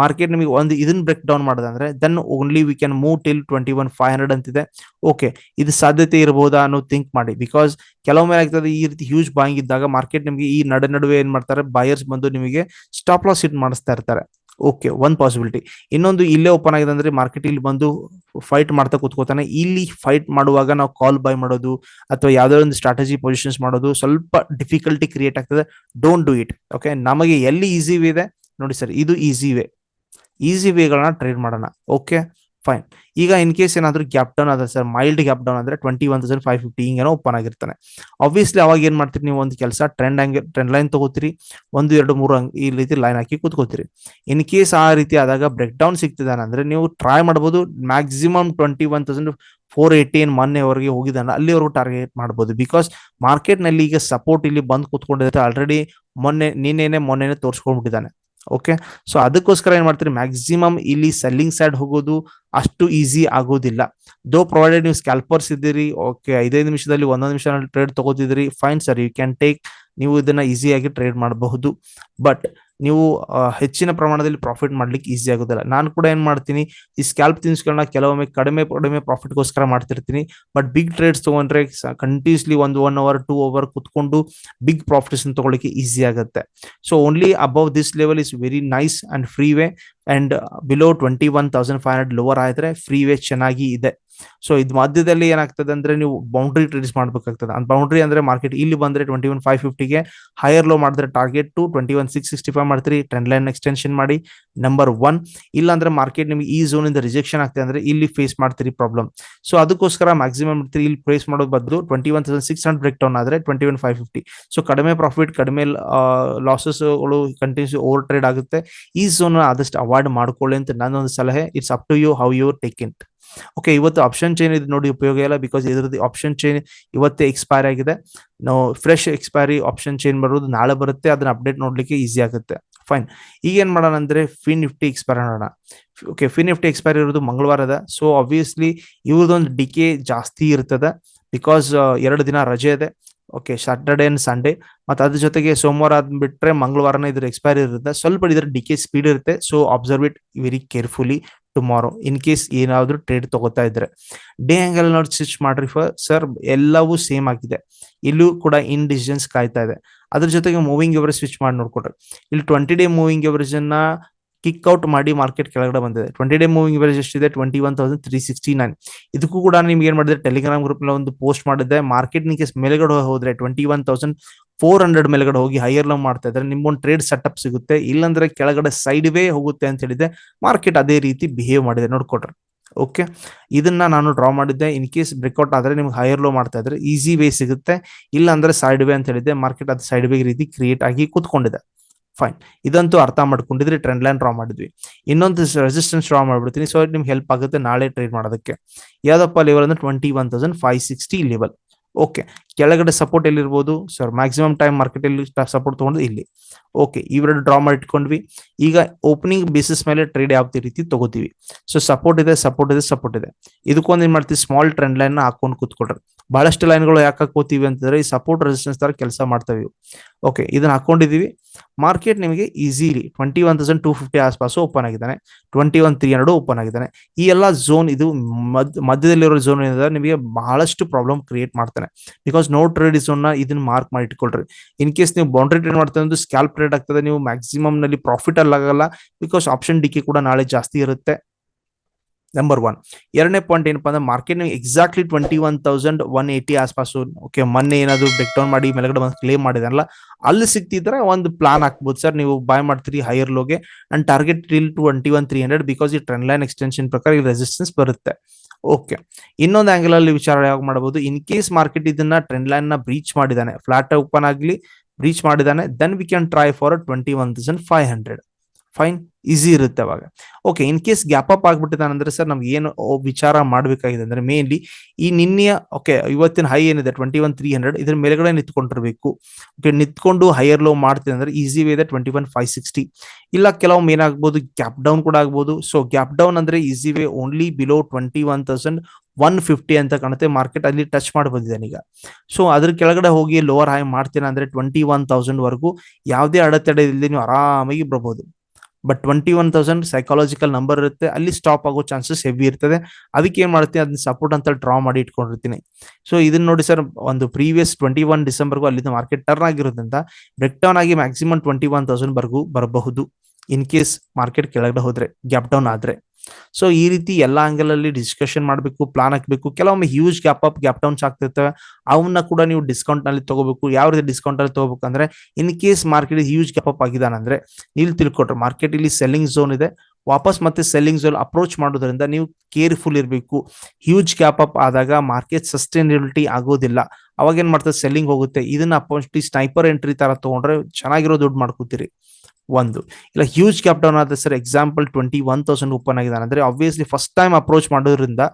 Speaker 1: ಮಾರ್ಕೆಟ್ ನಿಮಗೆ ಒಂದು ಇದನ್ನ ಬ್ರೇಕ್ ಡೌನ್ ಮಾಡೋದಂದ್ರೆ then only we can move till twenty one five hundred ಅಂತಿದೆ. ಓಕೆ ಇದು ಸಾಧ್ಯತೆ ಇರಬಹುದಾ ಅನ್ನೋ ಥಿಂಕ್ ಮಾಡಿ. ಬಿಕಾಸ್ ಕೆಲವೊಮ್ಮೆ ಆಗ್ತದೆ ಈ ರೀತಿ ಹ್ಯೂಜ್ ಬಾಯಿಂಗ್ ಇದ್ದಾಗ ಮಾರ್ಕೆಟ್ ನಿಮಗೆ ಈ ನಡೆ ನಡುವೆ ಏನ್ ಮಾಡ್ತಾರೆ? ಬಯರ್ಸ್ ಬಂದು ನಿಮಗೆ ಸ್ಟಾಪ್ ಲಾಸ್ ಹಿಟ್ ಮಾಡಿಸ್ತಾ ಇರ್ತಾರೆ. ಓಕೆ ಒಂದ್ ಪಾಸಿಬಿಲಿಟಿ ಇನ್ನೊಂದು ಇಲ್ಲೇ ಓಪನ್ ಆಗಿದೆ ಅಂದ್ರೆ ಮಾರ್ಕೆಟ್ ಇಲ್ಲಿ ಬಂದು ಫೈಟ್ ಮಾಡ್ತಾ ಕೂತ್ಕೋತಾನೆ. ಇಲ್ಲಿ ಫೈಟ್ ಮಾಡುವಾಗ ನಾವು ಕಾಲ್ ಬೈ ಮಾಡೋದು ಅಥವಾ ಯಾವ್ದೋ ಒಂದು ಸ್ಟ್ರಾಟಜಿ ಪೊಸಿಷನ್ಸ್ ಮಾಡೋದು ಸ್ವಲ್ಪ ಡಿಫಿಕಲ್ಟಿ ಕ್ರಿಯೇಟ್ ಆಗ್ತದೆ. ಡೋಂಟ್ ಡೂ ಇಟ್ ಓಕೆ ನಮಗೆ ಎಲ್ಲಿ ಈಸಿ ವೇ ಇದೆ? ನೋಡಿ ಸರ್ ಇದು ಈಸಿ ವೇ ಈಸಿ ವೇಗಳನ್ನ ಟ್ರೇಡ್ ಮಾಡೋಣ. ಓಕೆ ಫೈನ್ ಈಗ ಇನ್ ಕೇಸ್ ಏನಾದ್ರು ಗ್ಯಾಪ್ ಡೌನ್ ಅದ ಸರ್ ಮೈಲ್ಡ್ ಗ್ಯಾಪ್ ಡೌನ್ ಅಂದ್ರೆ twenty one thousand five fifty ಹಿಂಗೇನೋ open ಆಗಿರ್ತಾನೆ. ಆಬ್ವಿಯಸ್ಲಿ ಅವಾಗ ಏನ್ ಮಾಡ್ತೀರಿ, ನೀವು ಒಂದು ಕೆಲಸ ಟ್ರೆಂಡ್ ಹಂಗೆ ಟ್ರೆಂಡ್ ಲೈನ್ ತಗೋತೀರಿ, ಒಂದು, ಎರಡು, ಮೂರು ಈ ರೀತಿ ಲೈನ್ ಹಾಕಿ ಕೂತ್ಕೋತೀರಿ. ಇನ್ ಕೇಸ್ ಆ ರೀತಿ ಆದಾಗ ಬ್ರೇಕ್ ಡೌನ್ ಸಿಗ್ತಿದಾನೆ ಅಂದ್ರೆ ನೀವು ಟ್ರೈ ಮಾಡಬಹುದು maximum twenty one thousand four eighteen ಮೊನ್ನೆವರೆಗೆ ಹೋಗಿದ್ದಾನೆ, ಅಲ್ಲಿವರೆಗೂ ಟಾರ್ಗೆಟ್ ಮಾಡಬಹುದು ಬಿಕಾಸ್ ಮಾರ್ಕೆಟ್ನಲ್ಲಿ ಈಗ ಸಪೋರ್ಟ್ ಇಲ್ಲಿ ಬಂದ್ ಕೂತ್ಕೊಂಡಿರುತ್ತೆ ಆಲ್ರೆಡಿ ಮೊನ್ನೆ, ನಿನ್ನೆನೆ ಮೊನ್ನೆನೆ ತೋರಿಸ್ಕೊಂಡ್ಬಿಟ್ಟಿದ್ದಾನೆ. ಓಕೆ ಸೊ ಅದಕ್ಕೋಸ್ಕರ ಏನ್ ಮಾಡ್ತೀರಿ? ಮ್ಯಾಕ್ಸಿಮಮ್ ಇಲ್ಲಿ ಸೆಲ್ಲಿಂಗ್ ಸೈಡ್ ಹೋಗೋದು ಅಷ್ಟು ಈಸಿ ಆಗೋದಿಲ್ಲ. ದೋ ಪ್ರೊವೈಡೆಡ್ ನೀವು ಸ್ಕ್ಯಾಲ್ಪರ್ಸ್ ಇದ್ದೀರಿ ಓಕೆ ಐದೈದು ನಿಮಿಷದಲ್ಲಿ, ಒಂದೊಂದು ನಿಮಿಷ trade ತಗೋತಿದ್ರಿ fine sir you can take ನೀವು ಇದನ್ನ ಈಸಿಯಾಗಿ ಟ್ರೇಡ್ ಮಾಡಬಹುದು. ಬಟ್ ನೀವು ಹೆಚ್ಚಿನ ಪ್ರಮಾಣದಲ್ಲಿ ಪ್ರಾಫಿಟ್ ಮಾಡ್ಲಿಕ್ಕೆ ಈಸಿ ಆಗೋದಿಲ್ಲ. ನಾನು ಕೂಡ ಏನ್ ಮಾಡ್ತೀನಿ, ಈ ಸ್ಕ್ಯಾಲ್ಪ್ ತಿನ್ಸ್ಗಳನ್ನ ಕೆಲವೊಮ್ಮೆ ಕಡಿಮೆ ಕಡಿಮೆ ಪ್ರಾಫಿಟ್ಗೋಸ್ಕರ ಮಾಡ್ತಿರ್ತೀನಿ. ಬಟ್ ಬಿಗ್ ಟ್ರೇಡ್ಸ್ ತಗೊಂಡ್ರೆ ಕಂಟಿನ್ಯೂಸ್ಲಿ ಒಂದು ಒನ್ ಅವರ್ ಟೂ ಅವರ್ ಕುತ್ಕೊಂಡು ಬಿಗ್ ಪ್ರಾಫಿಟ್ಸ್ ತಗೊಳ್ಳಿಕ್ಕೆ ಈಸಿ ಆಗುತ್ತೆ. So only above this level is very nice and free way and below twenty one thousand five hundred lower ಆದ್ರೆ ಫ್ರೀ ವೇ ಚೆನ್ನಾಗಿ ಇದೆ. ಸೊ ಇದು ಮಧ್ಯದಲ್ಲಿ ಏನಾಗ್ತದೆ ಅಂದ್ರೆ ನೀವು ಬೌಂಡ್ರಿ ಟ್ರೇಡ್ಸ್ ಮಾಡ್ಬೇಕಾಗ್ತದೆ. ಬೌಂಡ್ರಿ ಅಂದ್ರೆ ಮಾರ್ಕೆಟ್ ಇಲ್ಲಿ ಬಂದ್ರೆ ಟ್ವೆಂಟಿ ಒನ್ ಫೈವ್ ಫಿಫ್ಟಿಗೆ ಹೈಯರ್ ಲೋ ಮಾಡಿದ್ರೆ target to twenty one six sixty five ಮಾಡ್ತೀರಿ. ಟ್ರೆಂಡ್ ಲೈನ್ ಎಕ್ಸ್ಟೆನ್ಷನ್ ಮಾಡಿ. ನಂಬರ್ ಒನ್ ಇಲ್ಲ ಅಂದ್ರೆ ಮಾರ್ಕೆಟ್ ನಿಮ್ಗೆ ಈ ಝೋನ್ ಇಂದ ರಿಜೆಕ್ಷನ್ ಆಗ್ತದೆ ಅಂದ್ರೆ ಇಲ್ಲಿ ಫೇಸ್ ಮಾಡ್ತೀರಿ ಪ್ರಾಬ್ಲಮ್ ಸೊ ಅದಕ್ಕೋಸ್ಕರ ಮ್ಯಾಕ್ಸಿಮಮ್ ಇರ್ತೀರಿ ಇಲ್ಲಿ ಫೇಸ್ ಮಾಡೋದು ಬದಲು twenty one thousand six hundred break down ಆದ್ರೆ twenty one five fifty so ಕಡಿಮೆ ಪ್ರಾಫಿಟ್ ಕಡಿಮೆ ಲಾಸಸ್ಗಳು ಕಂಟಿನ್ಯೂಸ್ ಓವರ್ ಟ್ರೇಡ್ ಆಗುತ್ತೆ. ಈ ಝೋನ್ ಆದಷ್ಟು ಅವಾಯ್ಡ್ ಮಾಡ್ಕೊಳ್ಳಿ ಅಂತ ನನ್ನೊಂದು ಸಲಹೆ. It's up to you how you take it okay ಇವತ್ತು ಆಪ್ಷನ್ ಚೈನ್ ಇದು ನೋಡಿ ಉಪಯೋಗ ಇಲ್ಲ ಬಿಕಾಸ್ ಇದ್ರದ್ದು ಆಪ್ಷನ್ ಚೈನ್ ಇವತ್ತೇ ಎಕ್ಸ್ಪೈರ್ ಆಗಿದೆ. ನಾವು ಫ್ರೆಶ್ ಎಕ್ಸ್ಪೈರಿ ಆಪ್ಷನ್ ಚೈನ್ ಬರೋದು ನಾಳೆ ಬರುತ್ತೆ, ಅದನ್ನ ಅಪ್ಡೇಟ್ ನೋಡ್ಲಿಕ್ಕೆ ಈಸಿ ಆಗುತ್ತೆ. ಫೈನ್ ಈಗ ಏನ್ ಮಾಡೋಣ ಅಂದ್ರೆ ಫಿನ್ ನಿಫ್ಟಿ ಎಕ್ಸ್ಪೈರ್ ಮಾಡೋಣ. ಓಕೆ ಫಿನ್ ನಿಫ್ಟಿ ಎಕ್ಸ್ಪೈರ್ ಇರೋದು ಮಂಗಳವಾರದ. ಸೊ ಆಬ್ವಿಯಸ್ಲಿ ಇವ್ರದೊಂದು ಡಿಕೆ ಜಾಸ್ತಿ ಇರ್ತದೆ ಬಿಕಾಸ್ ಎರಡು ದಿನ ರಜೆ ಇದೆ. ಓಕೆ ಸಾಟರ್ಡೆ ಅಂಡ್ ಸಂಡೇ ಮತ್ತೆ ಅದ್ರ ಜೊತೆಗೆ ಸೋಮವಾರ ಆದ್ಬಿಟ್ರೆ ಬಿಟ್ರೆ ಮಂಗಳವಾರನ ಇದ್ರ ಎಕ್ಸ್ಪೈರಿ ಇರುತ್ತೆ. ಸ್ವಲ್ಪ ಇದ್ರ ಡಿಕೆ ಸ್ಪೀಡ್ ಇರುತ್ತೆ. So observe it very carefully tomorrow in case ಏನಾದ್ರೂ ಟ್ರೇಡ್ ತಗೋತಾ ಇದ್ರೆ. ಡೇ ಆಂಗಲ್ ನೋಡಿ ಸ್ವಿಚ್ ಮಾಡ್ರಿ ಸರ್ ಎಲ್ಲವೂ ಸೇಮ್ ಆಗಿದೆ. ಇಲ್ಲೂ ಕೂಡ ಇನ್ ಡಿಸಿಷನ್ಸ್ ಕಾಯ್ತಾ ಇದೆ. ಅದ್ರ ಜೊತೆಗೆ ಮೂವಿಂಗ್ ಎವರೇಜ್ ಸ್ವಿಚ್ ಮಾಡಿ ನೋಡ್ಕೊಡ್ರಿ. ಇಲ್ಲಿ ಟ್ವೆಂಟಿ ಡೇ ಮೂವಿಂಗ್ ಎವರೇಜ್ ಅನ್ನ ಕಿಕ್ ಔಟ್ ಮಾಡಿ ಮಾರ್ಕೆಟ್ ಕೆಳಗಡೆ ಬಂದಿದೆ. ಟ್ವೆಂಟಿ ಡೇ ಮೂವಿಂಗ್ ಎವರೇಜ್ ಎಷ್ಟಿದೆ? Twenty one thousand three sixty nine ಇದಕ್ಕೂ ಕೂಡ ನಿಮ್ಗೆ ಏನ್ ಮಾಡಿದ್ರೆ ಟೆಲಿಗ್ರಾಮ್ ಗ್ರೂಪ್ನಲ್ಲಿ ಒಂದು ಪೋಸ್ಟ್ ಮಾಡಿದ್ದೆ ಮಾರ್ಕೆಟ್ ನಿಮಗೆ ಮೇಲ್ಗಡೆ ಹೋದ್ರೆ twenty one thousand four hundred ಮೇಲ್ಗಡೆ ಹೋಗಿ ಹೈಯರ್ ಲೋ ಮಾಡ್ತಾ ಇದ್ರೆ ನಿಮ್ಗೊಂದು ಟ್ರೇಡ್ ಸೆಟಪ್ ಸಿಗುತ್ತೆ. ಇಲ್ಲಾಂದ್ರೆ ಕೆಳಗಡೆ ಸೈಡ್ ವೇ ಹೋಗುತ್ತೆ ಅಂತ ಹೇಳಿದೆ ಮಾರ್ಕೆಟ್ ಅದೇ ರೀತಿ ಬಿಹೇವ್ ಮಾಡಿದೆ. ನೋಡ್ಕೊಡ್ರಿ ಓಕೆ ಇದನ್ನ ನಾನು ಡ್ರಾ ಮಾಡಿದ್ದೆ. ಇನ್ ಕೇಸ್ ಬ್ರೇಕ್ಔಟ್ ಆದ್ರೆ ನಿಮ್ಗೆ ಹೈಯರ್ ಲೋ ಮಾಡ್ತಾ ಇದ್ರೆ ಈಸಿ ವೇ ಸಿಗುತ್ತೆ. ಇಲ್ಲ ಅಂದ್ರೆ ಸೈಡ್ ವೇ ಅಂತ ಹೇಳಿದೆ ಮಾರ್ಕೆಟ್ ಅದು ಸೈಡ್ ವೇ ರೀತಿ ಕ್ರಿಯೇಟ್ ಆಗಿ ಕೂತ್ಕೊಂಡಿದೆ. ಫೈನ್ ಇದಂತೂ ಅರ್ಥ ಮಾಡ್ಕೊಂಡಿದ್ರೆ. ಟ್ರೆಂಡ್ ಲೈನ್ ಡ್ರಾ ಮಾಡಿದ್ವಿ. ಇನ್ನೊಂದು ರೆಸಿಸ್ಟೆನ್ಸ್ ಡ್ರಾ ಮಾಡ್ಬಿಡ್ತೀನಿ. ಸೊ ನಿಮ್ಗೆ ಹೆಲ್ಪ್ ಆಗುತ್ತೆ ನಾಳೆ ಟ್ರೇಡ್ ಮಾಡೋದಕ್ಕೆ. ಯಾವ್ದಪ್ಪ ಲೆವೆಲ್ ಅಂದ್ರೆ twenty one thousand five sixty level okay ಕೆಳಗಡೆ ಸಪೋರ್ಟ್ ಎಲ್ಲಿರ್ಬೋದು? ಸರ್ ಮ್ಯಾಕ್ಸಿಮಮ್ ಟೈಮ್ ಮಾರ್ಕೆಟ್ ಅಲ್ಲಿ ಸಪೋರ್ಟ್ ತಗೊಂಡು ಇಲ್ಲಿ. ಓಕೆ ಇವೆರಡು ಡ್ರಾ ಮಾಡಿ ಇಟ್ಕೊಂಡ್ವಿ. ಈಗ ಓಪನಿಂಗ್ ಬೇಸಿಸ್ ಮೇಲೆ ಟ್ರೇಡ್ ಯಾವ ರೀತಿ ತಗೋತೀವಿ. ಸೊ ಸಪೋರ್ಟ್ ಇದೆ ಸಪೋರ್ಟ್ ಇದೆ ಸಪೋರ್ಟ್ ಇದೆ. ಇದಕ್ಕೊಂದು ಏನ್ ಮಾಡ್ತೀವಿ? ಸ್ಮಾಲ್ ಟ್ರೆಂಡ್ ಲೈನ್ ಹಾಕೊಂಡು ಕೂತ್ಕೊಳ್ರಿ. ಬಹಳಷ್ಟು ಲೈನ್ಗಳು ಯಾಕೆ ಹಾಕೋತೀವಿ ಅಂತಂದ್ರೆ ಈ ಸಪೋರ್ಟ್ ರೆಸಿಸ್ಟೆನ್ಸ್ ತರ ಕೆಲಸ ಮಾಡ್ತವೆ ಓಕೆ ಇದನ್ನ ಹಾಕೊಂಡಿದೀವಿ. ಮಾರ್ಕೆಟ್ ನಿಮಗೆ easily twenty one thousand two fifty ಆಸ್ಪಾಸ್ open ಆಗಿದ್ದಾನೆ. Twenty one three hundred open ಆಗಿದ್ದಾನೆ. ಈ ಎಲ್ಲ ಝೋನ್ ಇದು ಮಧ್ಯದಲ್ಲಿರೋ ಝೋನ್ ಏನಿದೆ ನಿಮಗೆ ಬಹಳಷ್ಟು ಪ್ರಾಬ್ಲಮ್ ಕ್ರಿಯೇಟ್ ಮಾಡ್ತಾನೆ. Because no trade zone one ಇದನ್ನ ಮಾರ್ಕ್ ಮಾಡಿ ಇಟ್ಕೊಳ್ರಿ ಇನ್ ಕೇಸ್ ನೀವು ಬೌಂಡ್ರಿ ಟ್ರೇಡ್ ಮಾಡ್ತಾ ಅಂದ್ರೆ ಸ್ಕ್ಯಾಲ್ಪ್ ಟ್ರೇಡ್ ಆಗ್ತದೆ, ನೀವು ಮ್ಯಾಕ್ಸಿಮಮ್ನಲ್ಲಿ ಪ್ರಾಫಿಟ್ ಅಲ್ಲಿ ಆಗಲ್ಲ ಬಿಕಾಸ್ ಆಪ್ಷನ್ ಡಿಕ್ಕಿ ಕೂಡ ನಾಳೆ ಜಾಸ್ತಿ ಇರುತ್ತೆ. ನಂಬರ್ ಒನ್ ಎರಡನೇ ಪಾಯಿಂಟ್ ಏನಪ್ಪಾ ಅಂದ್ರೆ market exactly twenty one thousand one eighty ಆಸ್ಪಾಸು okay ಮೊನ್ನೆ ಏನಾದ್ರು ಬ್ರೇಕ್ ಡೌನ್ ಮಾಡಿ ಮೇಲ್ಗಡೆ ಬಂದು ಕ್ಲೇಮ್ ಮಾಡಿದನಲ್ಲ ಅಲ್ಲಿ ಸಿಕ್ತಿದ್ರೆ ಒಂದು ಪ್ಲಾನ್ ಹಾಕ್ಬೋದು ಸರ್ ನೀವು ಬಾಯ್ ಮಾಡ್ತೀರಿ higher ಲೋಗೆ and target till twenty one three hundred because ಈ ಟ್ರೆಂಡ್ ಲೈನ್ ಎಕ್ಸ್ಟೆನ್ಷನ್ ಪ್ರಕಾರ ಈ ರೆಸಿಸ್ಟೆನ್ಸ್ ಬರುತ್ತೆ. ಓಕೆ ಇನ್ನೊಂದು ಆಂಗಲ್ ಅಲ್ಲಿ ವಿಚಾರ ಯಾವಾಗ ಮಾಡಬಹುದು? ಇನ್ ಕೇಸ್ ಮಾರ್ಕೆಟ್ ಇದನ್ನ ಟ್ರೆಂಡ್ ಲೈನ್ನ ಬ್ರೀಚ್ ಮಾಡಿದಾನೆ ಫ್ಲಾಟ್ ಓಪನ್ ಆಗಲಿ ಬ್ರೀಚ್ ಮಾಡಿದಾನೆ then we can try for twenty one thousand five hundred fine easy ಇರುತ್ತೆ ಅವಾಗ. Okay in case gap up ಆಗ್ಬಿಟ್ಟಿದೆ ಅಂದ್ರೆ ಸರ್ ನಮ್ಗೆ ಏನು ವಿಚಾರ ಮಾಡಬೇಕಾಗಿದೆ ಅಂದ್ರೆ ಮೇನ್ಲಿ ಈ ನಿನ್ನೆಯ ಓಕೆ ಇವತ್ತಿನ ಹೈ ಏನಿದೆ? ಟ್ವೆಂಟಿ ಒನ್ ತ್ರೀ ಹಂಡ್ರೆಡ್ ಇದ್ರ ಮೇಲ್ಗಡೆ ನಿಂತ್ಕೊಂಡಿರ್ಬೇಕು. ಓಕೆ ನಿಂತ್ಕೊಂಡು ಹೈಯರ್ ಲೋ ಮಾಡ್ತಿದೆ ಅಂದ್ರೆ ಈಸಿ ವೇ ಇದೆ ಟ್ವೆಂಟಿ ಒನ್ ಫೈವ್ ಸಿಕ್ಸ್ಟಿ ಇಲ್ಲ, ಕೆಲವೊಮ್ಮೆ ಏನಾಗ್ಬೋದು ಗ್ಯಾಪ್ ಡೌನ್ ಕೂಡ ಆಗ್ಬೋದು. ಸೊ ಗ್ಯಾಪ್ ಡೌನ್ ಅಂದ್ರೆ easy way only below twenty one thousand one fifty ಅಂತ ಕಾಣುತ್ತೆ. ಮಾರ್ಕೆಟ್ ಅಲ್ಲಿ ಟಚ್ ಮಾಡಿ ಬಂದಿದ್ದಾನೆ ಈಗ. ಸೊ ಅದ್ರ ಕೆಳಗಡೆ ಹೋಗಿ ಲೋವರ್ ಹೈ ಮಾಡ್ತೀನಿ ಅಂದ್ರೆ ಟ್ವೆಂಟಿ ಒನ್ ತೌಸಂಡ್ ವರೆಗೂ ಯಾವುದೇ ಅಡೆತಡೆ ಇಲ್ಲದೆ ನೀವು ಆರಾಮಾಗಿ ಬರ್ಬೋದು. But twenty one thousand psychological number ಇರುತ್ತೆ. ಅಲ್ಲಿ ಸ್ಟಾಪ್ ಆಗೋ ಚಾನ್ಸಸ್ ಹೆವಿ ಇರ್ತದೆ. ಅದಕ್ಕೆ ಏನ್ ಮಾಡ್ತೀನಿ ಅದನ್ನ ಸಪೋರ್ಟ್ ಅಂತ ಡ್ರಾ ಮಾಡಿ ಇಟ್ಕೊಂಡಿರ್ತೀನಿ. ಸೊ ಇದನ್ನ ನೋಡಿ ಸರ್ ಒಂದು ಪ್ರೀವಿಯಸ್ ಟ್ವೆಂಟಿ ಒನ್ ಡಿಸೆಂಬರ್ಗೂ ಅಲ್ಲಿಂದ ಮಾರ್ಕೆಟ್ ಟರ್ನ್ ಆಗಿರೋದ್ರಿಂದ ಬ್ರೇಕ್ ಡೌನ್ ಆಗಿ ಮ್ಯಾಕ್ಸಿಮಮ್ ಟ್ವೆಂಟಿ ಒನ್ ತೌಸಂಡ್ ವರೆಗೂ ಬರಬಹುದು. ಇನ್ ಕೇಸ್ ಮಾರ್ಕೆಟ್ ಕೆಳಗಡೆ ಹೋದ್ರೆ ಗ್ಯಾಪ್ ಡೌನ್ ಆದ್ರೆ. ಸೊ ಈ ರೀತಿ ಎಲ್ಲಾ ಆಂಗಲ್ ಅಲ್ಲಿ ಡಿಸ್ಕಷನ್ ಮಾಡಬೇಕು ಪ್ಲಾನ್ ಹಾಕಬೇಕು. ಕೆಲವೊಮ್ಮೆ huge gap up gap downs ಆಗ್ತಿರ್ತವೆ. ಅವನ್ನ ಕೂಡ ನೀವು ಡಿಸ್ಕೌಂಟ್ನಲ್ಲಿ ತಗೋಬೇಕು. ಯಾವ ರೀತಿ ಡಿಸ್ಕೌಂಟ್ ಅಲ್ಲಿ ತಗೋಬೇಕು ಅಂದ್ರೆ in case market huge gap up ಆಗಿದಾನಂದ್ರೆ ನೀವು ತಿಳ್ಕೊಟ್ರೆ ಮಾರ್ಕೆಟ್ ಇಲ್ಲಿ ಸೆಲ್ಲಿಂಗ್ ಝೋನ್ ಇದೆ. ವಾಪಸ್ ಮತ್ತೆ ಸೆಲ್ಲಿಂಗ್ ಝೋನ್ ಅಪ್ರೋಚ್ ಮಾಡೋದ್ರಿಂದ ನೀವು ಕೇರ್ಫುಲ್ ಇರಬೇಕು. ಹ್ಯೂಜ್ ಗ್ಯಾಪ್ ಅಪ್ ಆದಾಗ ಮಾರ್ಕೆಟ್ ಸಸ್ಟೈನಬಿಲಿಟಿ ಆಗೋದಿಲ್ಲ. ಅವಾಗ ಏನ್ ಮಾಡ್ತದೆ? ಸೆಲ್ಲಿಂಗ್ ಹೋಗುತ್ತೆ. ಇದನ್ನ ಅಪೋಸ್ಟ್ ಸ್ನೈಪರ್ ಎಂಟ್ರಿ ತರ ತಗೊಂಡ್ರೆ ಚೆನ್ನಾಗಿರೋ ದುಡ್ಡು ಮಾಡ್ಕೋತೀರಿ. ಒಂದು. ಇಲ್ಲ ಹ್ಯೂಜ್ ಕ್ಯಾಪ್ ಡೌನ್ ಆದ್ರೆ sir example twenty one thousand open ಆಗಿದ್ದಾನೆ. ಅಂದ್ರೆ ಆಬ್ವಿಯಸ್ಲಿ ಫಸ್ಟ್ ಟೈಮ್ ಅಪ್ರೋಚ್ ಮಾಡೋದ್ರಿಂದ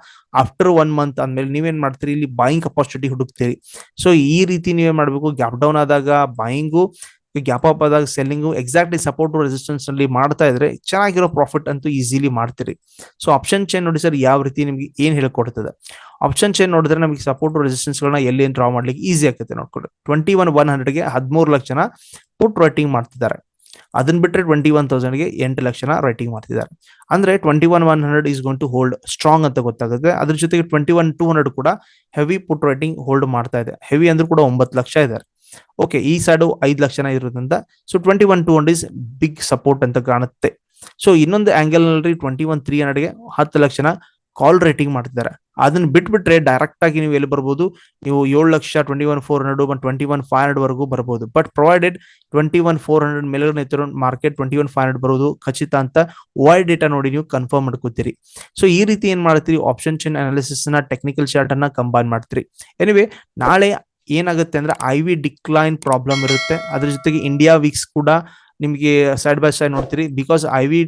Speaker 1: ಆಫ್ಟರ್ ಒನ್ ಮಂತ್ ಅಂದ್ಮೇಲೆ ನೀವೇನ್ ಮಾಡ್ತೀರಿ? ಇಲ್ಲಿ ಬಾಯಿಂಗ್ ಅಪಾರ್ಚುನಿಟಿ ಹುಡುಕ್ತೀರಿ. ಸೊ ಈ ರೀತಿ ನೀವೇನ್ ಮಾಡ್ಬೇಕು. ಗ್ಯಾಪ್ ಡೌನ್ ಆದಾಗ ಬಾಯಿಂಗು ಗ್ಯಾಪ್ ಅಪ್ ಆದಾಗ ಸೆಲ್ಲಿಂಗು ಎಕ್ಸಾಕ್ಟ್ಲಿ ಸಪೋರ್ಟ್ ರೆಸಿಸ್ಟೆನ್ಸ್ ಅಲ್ಲಿ ಮಾಡ್ತಾ ಇದ್ರೆ ಚೆನ್ನಾಗಿರೋ ಪ್ರಾಫಿಟ್ ಅಂತೂ ಈಸಿಲಿ ಮಾಡ್ತೀರಿ. ಸೊ ಆಪ್ಷನ್ ಚೈನ್ ನೋಡಿ ಸರ್ ಯಾವ ರೀತಿ ನಿಮ್ಗೆ ಏನ್ ಹೇಳ್ಕೊಡ್ತದೆ? ಆಪ್ಷನ್ ಚೈನ್ ನೋಡಿದ್ರೆ ನಮಗೆ ಸಪೋರ್ಟ್ ರೆಸಿಸ್ಟೆನ್ಸ್ ಗಳನ್ನ ಎಲ್ಲಿ ಡ್ರಾ ಮಾಡ್ಲಿಕ್ಕೆ ಈಸಿ ಆಗುತ್ತೆ ನೋಡ್ಕೊಂಡು ಟ್ವೆಂಟಿ ಒನ್ ಒನ್ ಹಂಡ್ರೆಡ್ಗೆ ಹದಿಮೂರು ಲಕ್ಷ ಜನ ಪುಟ್ ರೈಟಿಂಗ್ ಮಾಡ್ತಿದ್ದಾರೆ. ಅದನ್ನ ಬಿಟ್ಟರೆ ಟ್ವೆಂಟಿ ಒನ್ ತೌಸಂಡ್ಗೆ ಎಂಟು ಲಕ್ಷನ ರೈಟಿಂಗ್ ಮಾಡ್ತಿದ್ದಾರೆ. ಅಂದ್ರೆ twenty one one hundred is gone to hold strong ಅಂತ ಗೊತ್ತಾಗುತ್ತೆ. ಅದ್ರ ಜೊತೆಗೆ ಟ್ವೆಂಟಿ ಒನ್ ಟೂ ಹಂಡ್ರೆಡ್ ಕೂಡ ಹೆವಿ ಪುಟ್ ರೈಟಿಂಗ್ ಹೋಲ್ಡ್ ಮಾಡ್ತಾ ಇದೆ. ಹೆವಿ ಅಂದ್ರೂ ಕೂಡ ಒಂಬತ್ತು ಲಕ್ಷ ಇದ್ದಾರೆ ಓಕೆ ಈ ಸೈಡ್ ಐದು ಲಕ್ಷನ ಇರೋದ್ರಿಂದ so twenty one two hundred is big support ಅಂತ ಕಾಣುತ್ತೆ. ಸೊ ಇನ್ನೊಂದು ಆಂಗಲ್ನಲ್ಲಿ ಟ್ವೆಂಟಿ ಒನ್ ತ್ರೀ ಹಂಡ್ರೆಡ್ಗೆ ಹತ್ತು ಲಕ್ಷನ ಕಾಲ್ ರೇಟಿಂಗ್ ಮಾಡ್ತಿದ್ದಾರೆ. ಅದನ್ನ ಬಿಟ್ಬಿಟ್ರೆ ಡೈರೆಕ್ಟ್ ಆಗಿ ನೀವು ಎಲ್ಲಿ ಬರ್ಬೋದು? ನೀವು ಏಳು lakh twenty one four hundred twenty one five hundred ವರೆಗೂ ಬರ್ಬೋದು. But provided twenty one four hundred ಮೇಲೆ market twenty one five hundred ಬರೋದು ಖಚಿತ ಅಂತ ವೈ ಡೇಟಾ ನೋಡಿ ನೀವು ಕನ್ಫರ್ಮ್ ಮಾಡ್ಕೋತೀರಿ. ಸೊ ಈ ರೀತಿ ಏನ್ ಮಾಡ್ತೀರಿ? ಆಪ್ಷನ್ ಚೈನ್ ಅನಾಲಿಸಿಸ್ನ ಟೆಕ್ನಿಕಲ್ ಚಾರ್ಟ್ ಅನ್ನ ಕಂಬೈನ್ ಮಾಡ್ತೀರಿ. ಎನಿವೆ ನಾಳೆ ಏನಾಗುತ್ತೆ ಅಂದ್ರೆ ಐ ವಿ ಡಿಕ್ಲೈನ್ ಪ್ರಾಬ್ಲಮ್ ಇರುತ್ತೆ. ಅದ್ರ ಜೊತೆಗೆ ಇಂಡಿಯಾ ವೀಕ್ಸ್ ಕೂಡ ನಿಮಗೆ ಸೈಡ್ ಬೈ ಸೈಡ್ ನೋಡ್ತೀರಿ. Because I V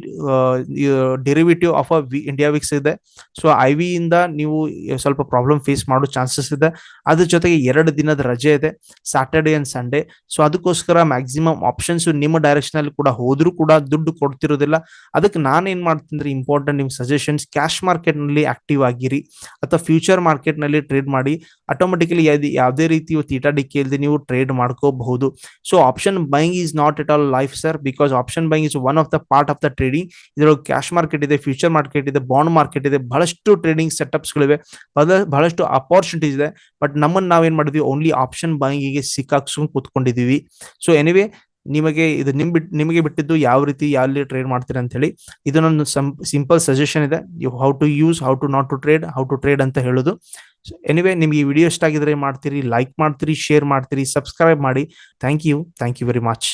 Speaker 1: derivative of a India VIX ಇದೆ. ಸೊ ಐ ವಿ ಇಂದ ನೀವು ಸ್ವಲ್ಪ ಪ್ರಾಬ್ಲಮ್ ಫೇಸ್ ಮಾಡೋ ಚಾನ್ಸಸ್ ಇದೆ. ಅದ್ರ ಜೊತೆಗೆ ಎರಡು ದಿನದ ರಜೆ ಇದೆ ಸ್ಯಾಟರ್ಡೆ ಅಂಡ್ ಸಂಡೇ ಸೊ ಅದಕ್ಕೋಸ್ಕರ ಮ್ಯಾಕ್ಸಿಮಮ್ ಆಪ್ಷನ್ಸ್ ನಿಮ್ಮ ಡೈರೆಕ್ಷನ್ ಅಲ್ಲಿ ಕೂಡ ಹೋದ್ರೂ ಕೂಡ ದುಡ್ಡು ಕೊಡ್ತಿರೋದಿಲ್ಲ. ಅದಕ್ಕೆ ನಾನು ಏನ್ ಮಾಡ್ತೀನಿ ಇಂಪಾರ್ಟೆಂಟ್ ನಿಮ್ ಸಜೆಷನ್ಸ್ ಕ್ಯಾಶ್ ಮಾರ್ಕೆಟ್ನಲ್ಲಿ ಆಕ್ಟಿವ್ ಆಗಿರಿ. ಅಥವಾ ಫ್ಯೂಚರ್ ಮಾರ್ಕೆಟ್ನಲ್ಲಿ ಟ್ರೇಡ್ ಮಾಡಿ. ಆಟೋಮೆಟಿಕಲಿ ಯಾವುದೇ ರೀತಿ ತೀಟಾ ಡಿಕ್ಕಿ ಇಲ್ಲದೆ ನೀವು ಟ್ರೇಡ್ ಮಾಡ್ಕೋಬಹುದು. So option buying is not at all life sir because option buying is one of the part of the trading ಇದರೊಳಗೆ ಕ್ಯಾಶ್ ಮಾರ್ಕೆಟ್ ಇದೆ ಫ್ಯೂಚರ್ ಮಾರ್ಕೆಟ್ ಇದೆ ಬಾಂಡ್ ಮಾರ್ಕೆಟ್ ಇದೆ, ಬಹಳಷ್ಟು ಟ್ರೇಡಿಂಗ್ ಸೆಟಪ್ಸ್ ಗಳಿವೆ. ಬಹಳಷ್ಟು ಅಪಾರ್ಚುನಿಟೀಸ್ ಇದೆ. ಬಟ್ ನಮ್ಮನ್ನ ನಾವೇನ್ ಮಾಡಿದ್ವಿ? ಓನ್ಲಿ ಆಪ್ಷನ್ ಬೈಂಗಿಗೆ ಸಿಕ್ಕಾಕ್ಸ್ಕೊಂಡು ಕೂತ್ಕೊಂಡಿದೀವಿ. ಸೊ ಎನಿವೆ ನಿಮಗೆ ಇದು ನಿಮ್ ಬಿಟ್, ನಿಮಗೆ ಬಿಟ್ಟಿದ್ದು ಯಾವ ರೀತಿ, ಯಾವ ಟ್ರೇಡ್ ಮಾಡ್ತೀರಾ ಅಂತ ಹೇಳಿ ಇದು ನನ್ನ ಸಿಂಪಲ್ ಸಜೆಷನ್ ಇದೆ. How to use how to not to trade how to trade ಅಂತ ಹೇಳೋದು. ಎನಿವೆ ನಿಮ್ಗೆ ಈ ವಿಡಿಯೋ ಇಷ್ಟ ಆಗಿದ್ರೆ ಮಾಡ್ತೀರಿ ಲೈಕ್ ಮಾಡ್ತೀರಿ ಶೇರ್ ಮಾಡ್ತೀರಿ ಸಬ್ಸ್ಕ್ರೈಬ್ ಮಾಡಿ. Thank you thank you very much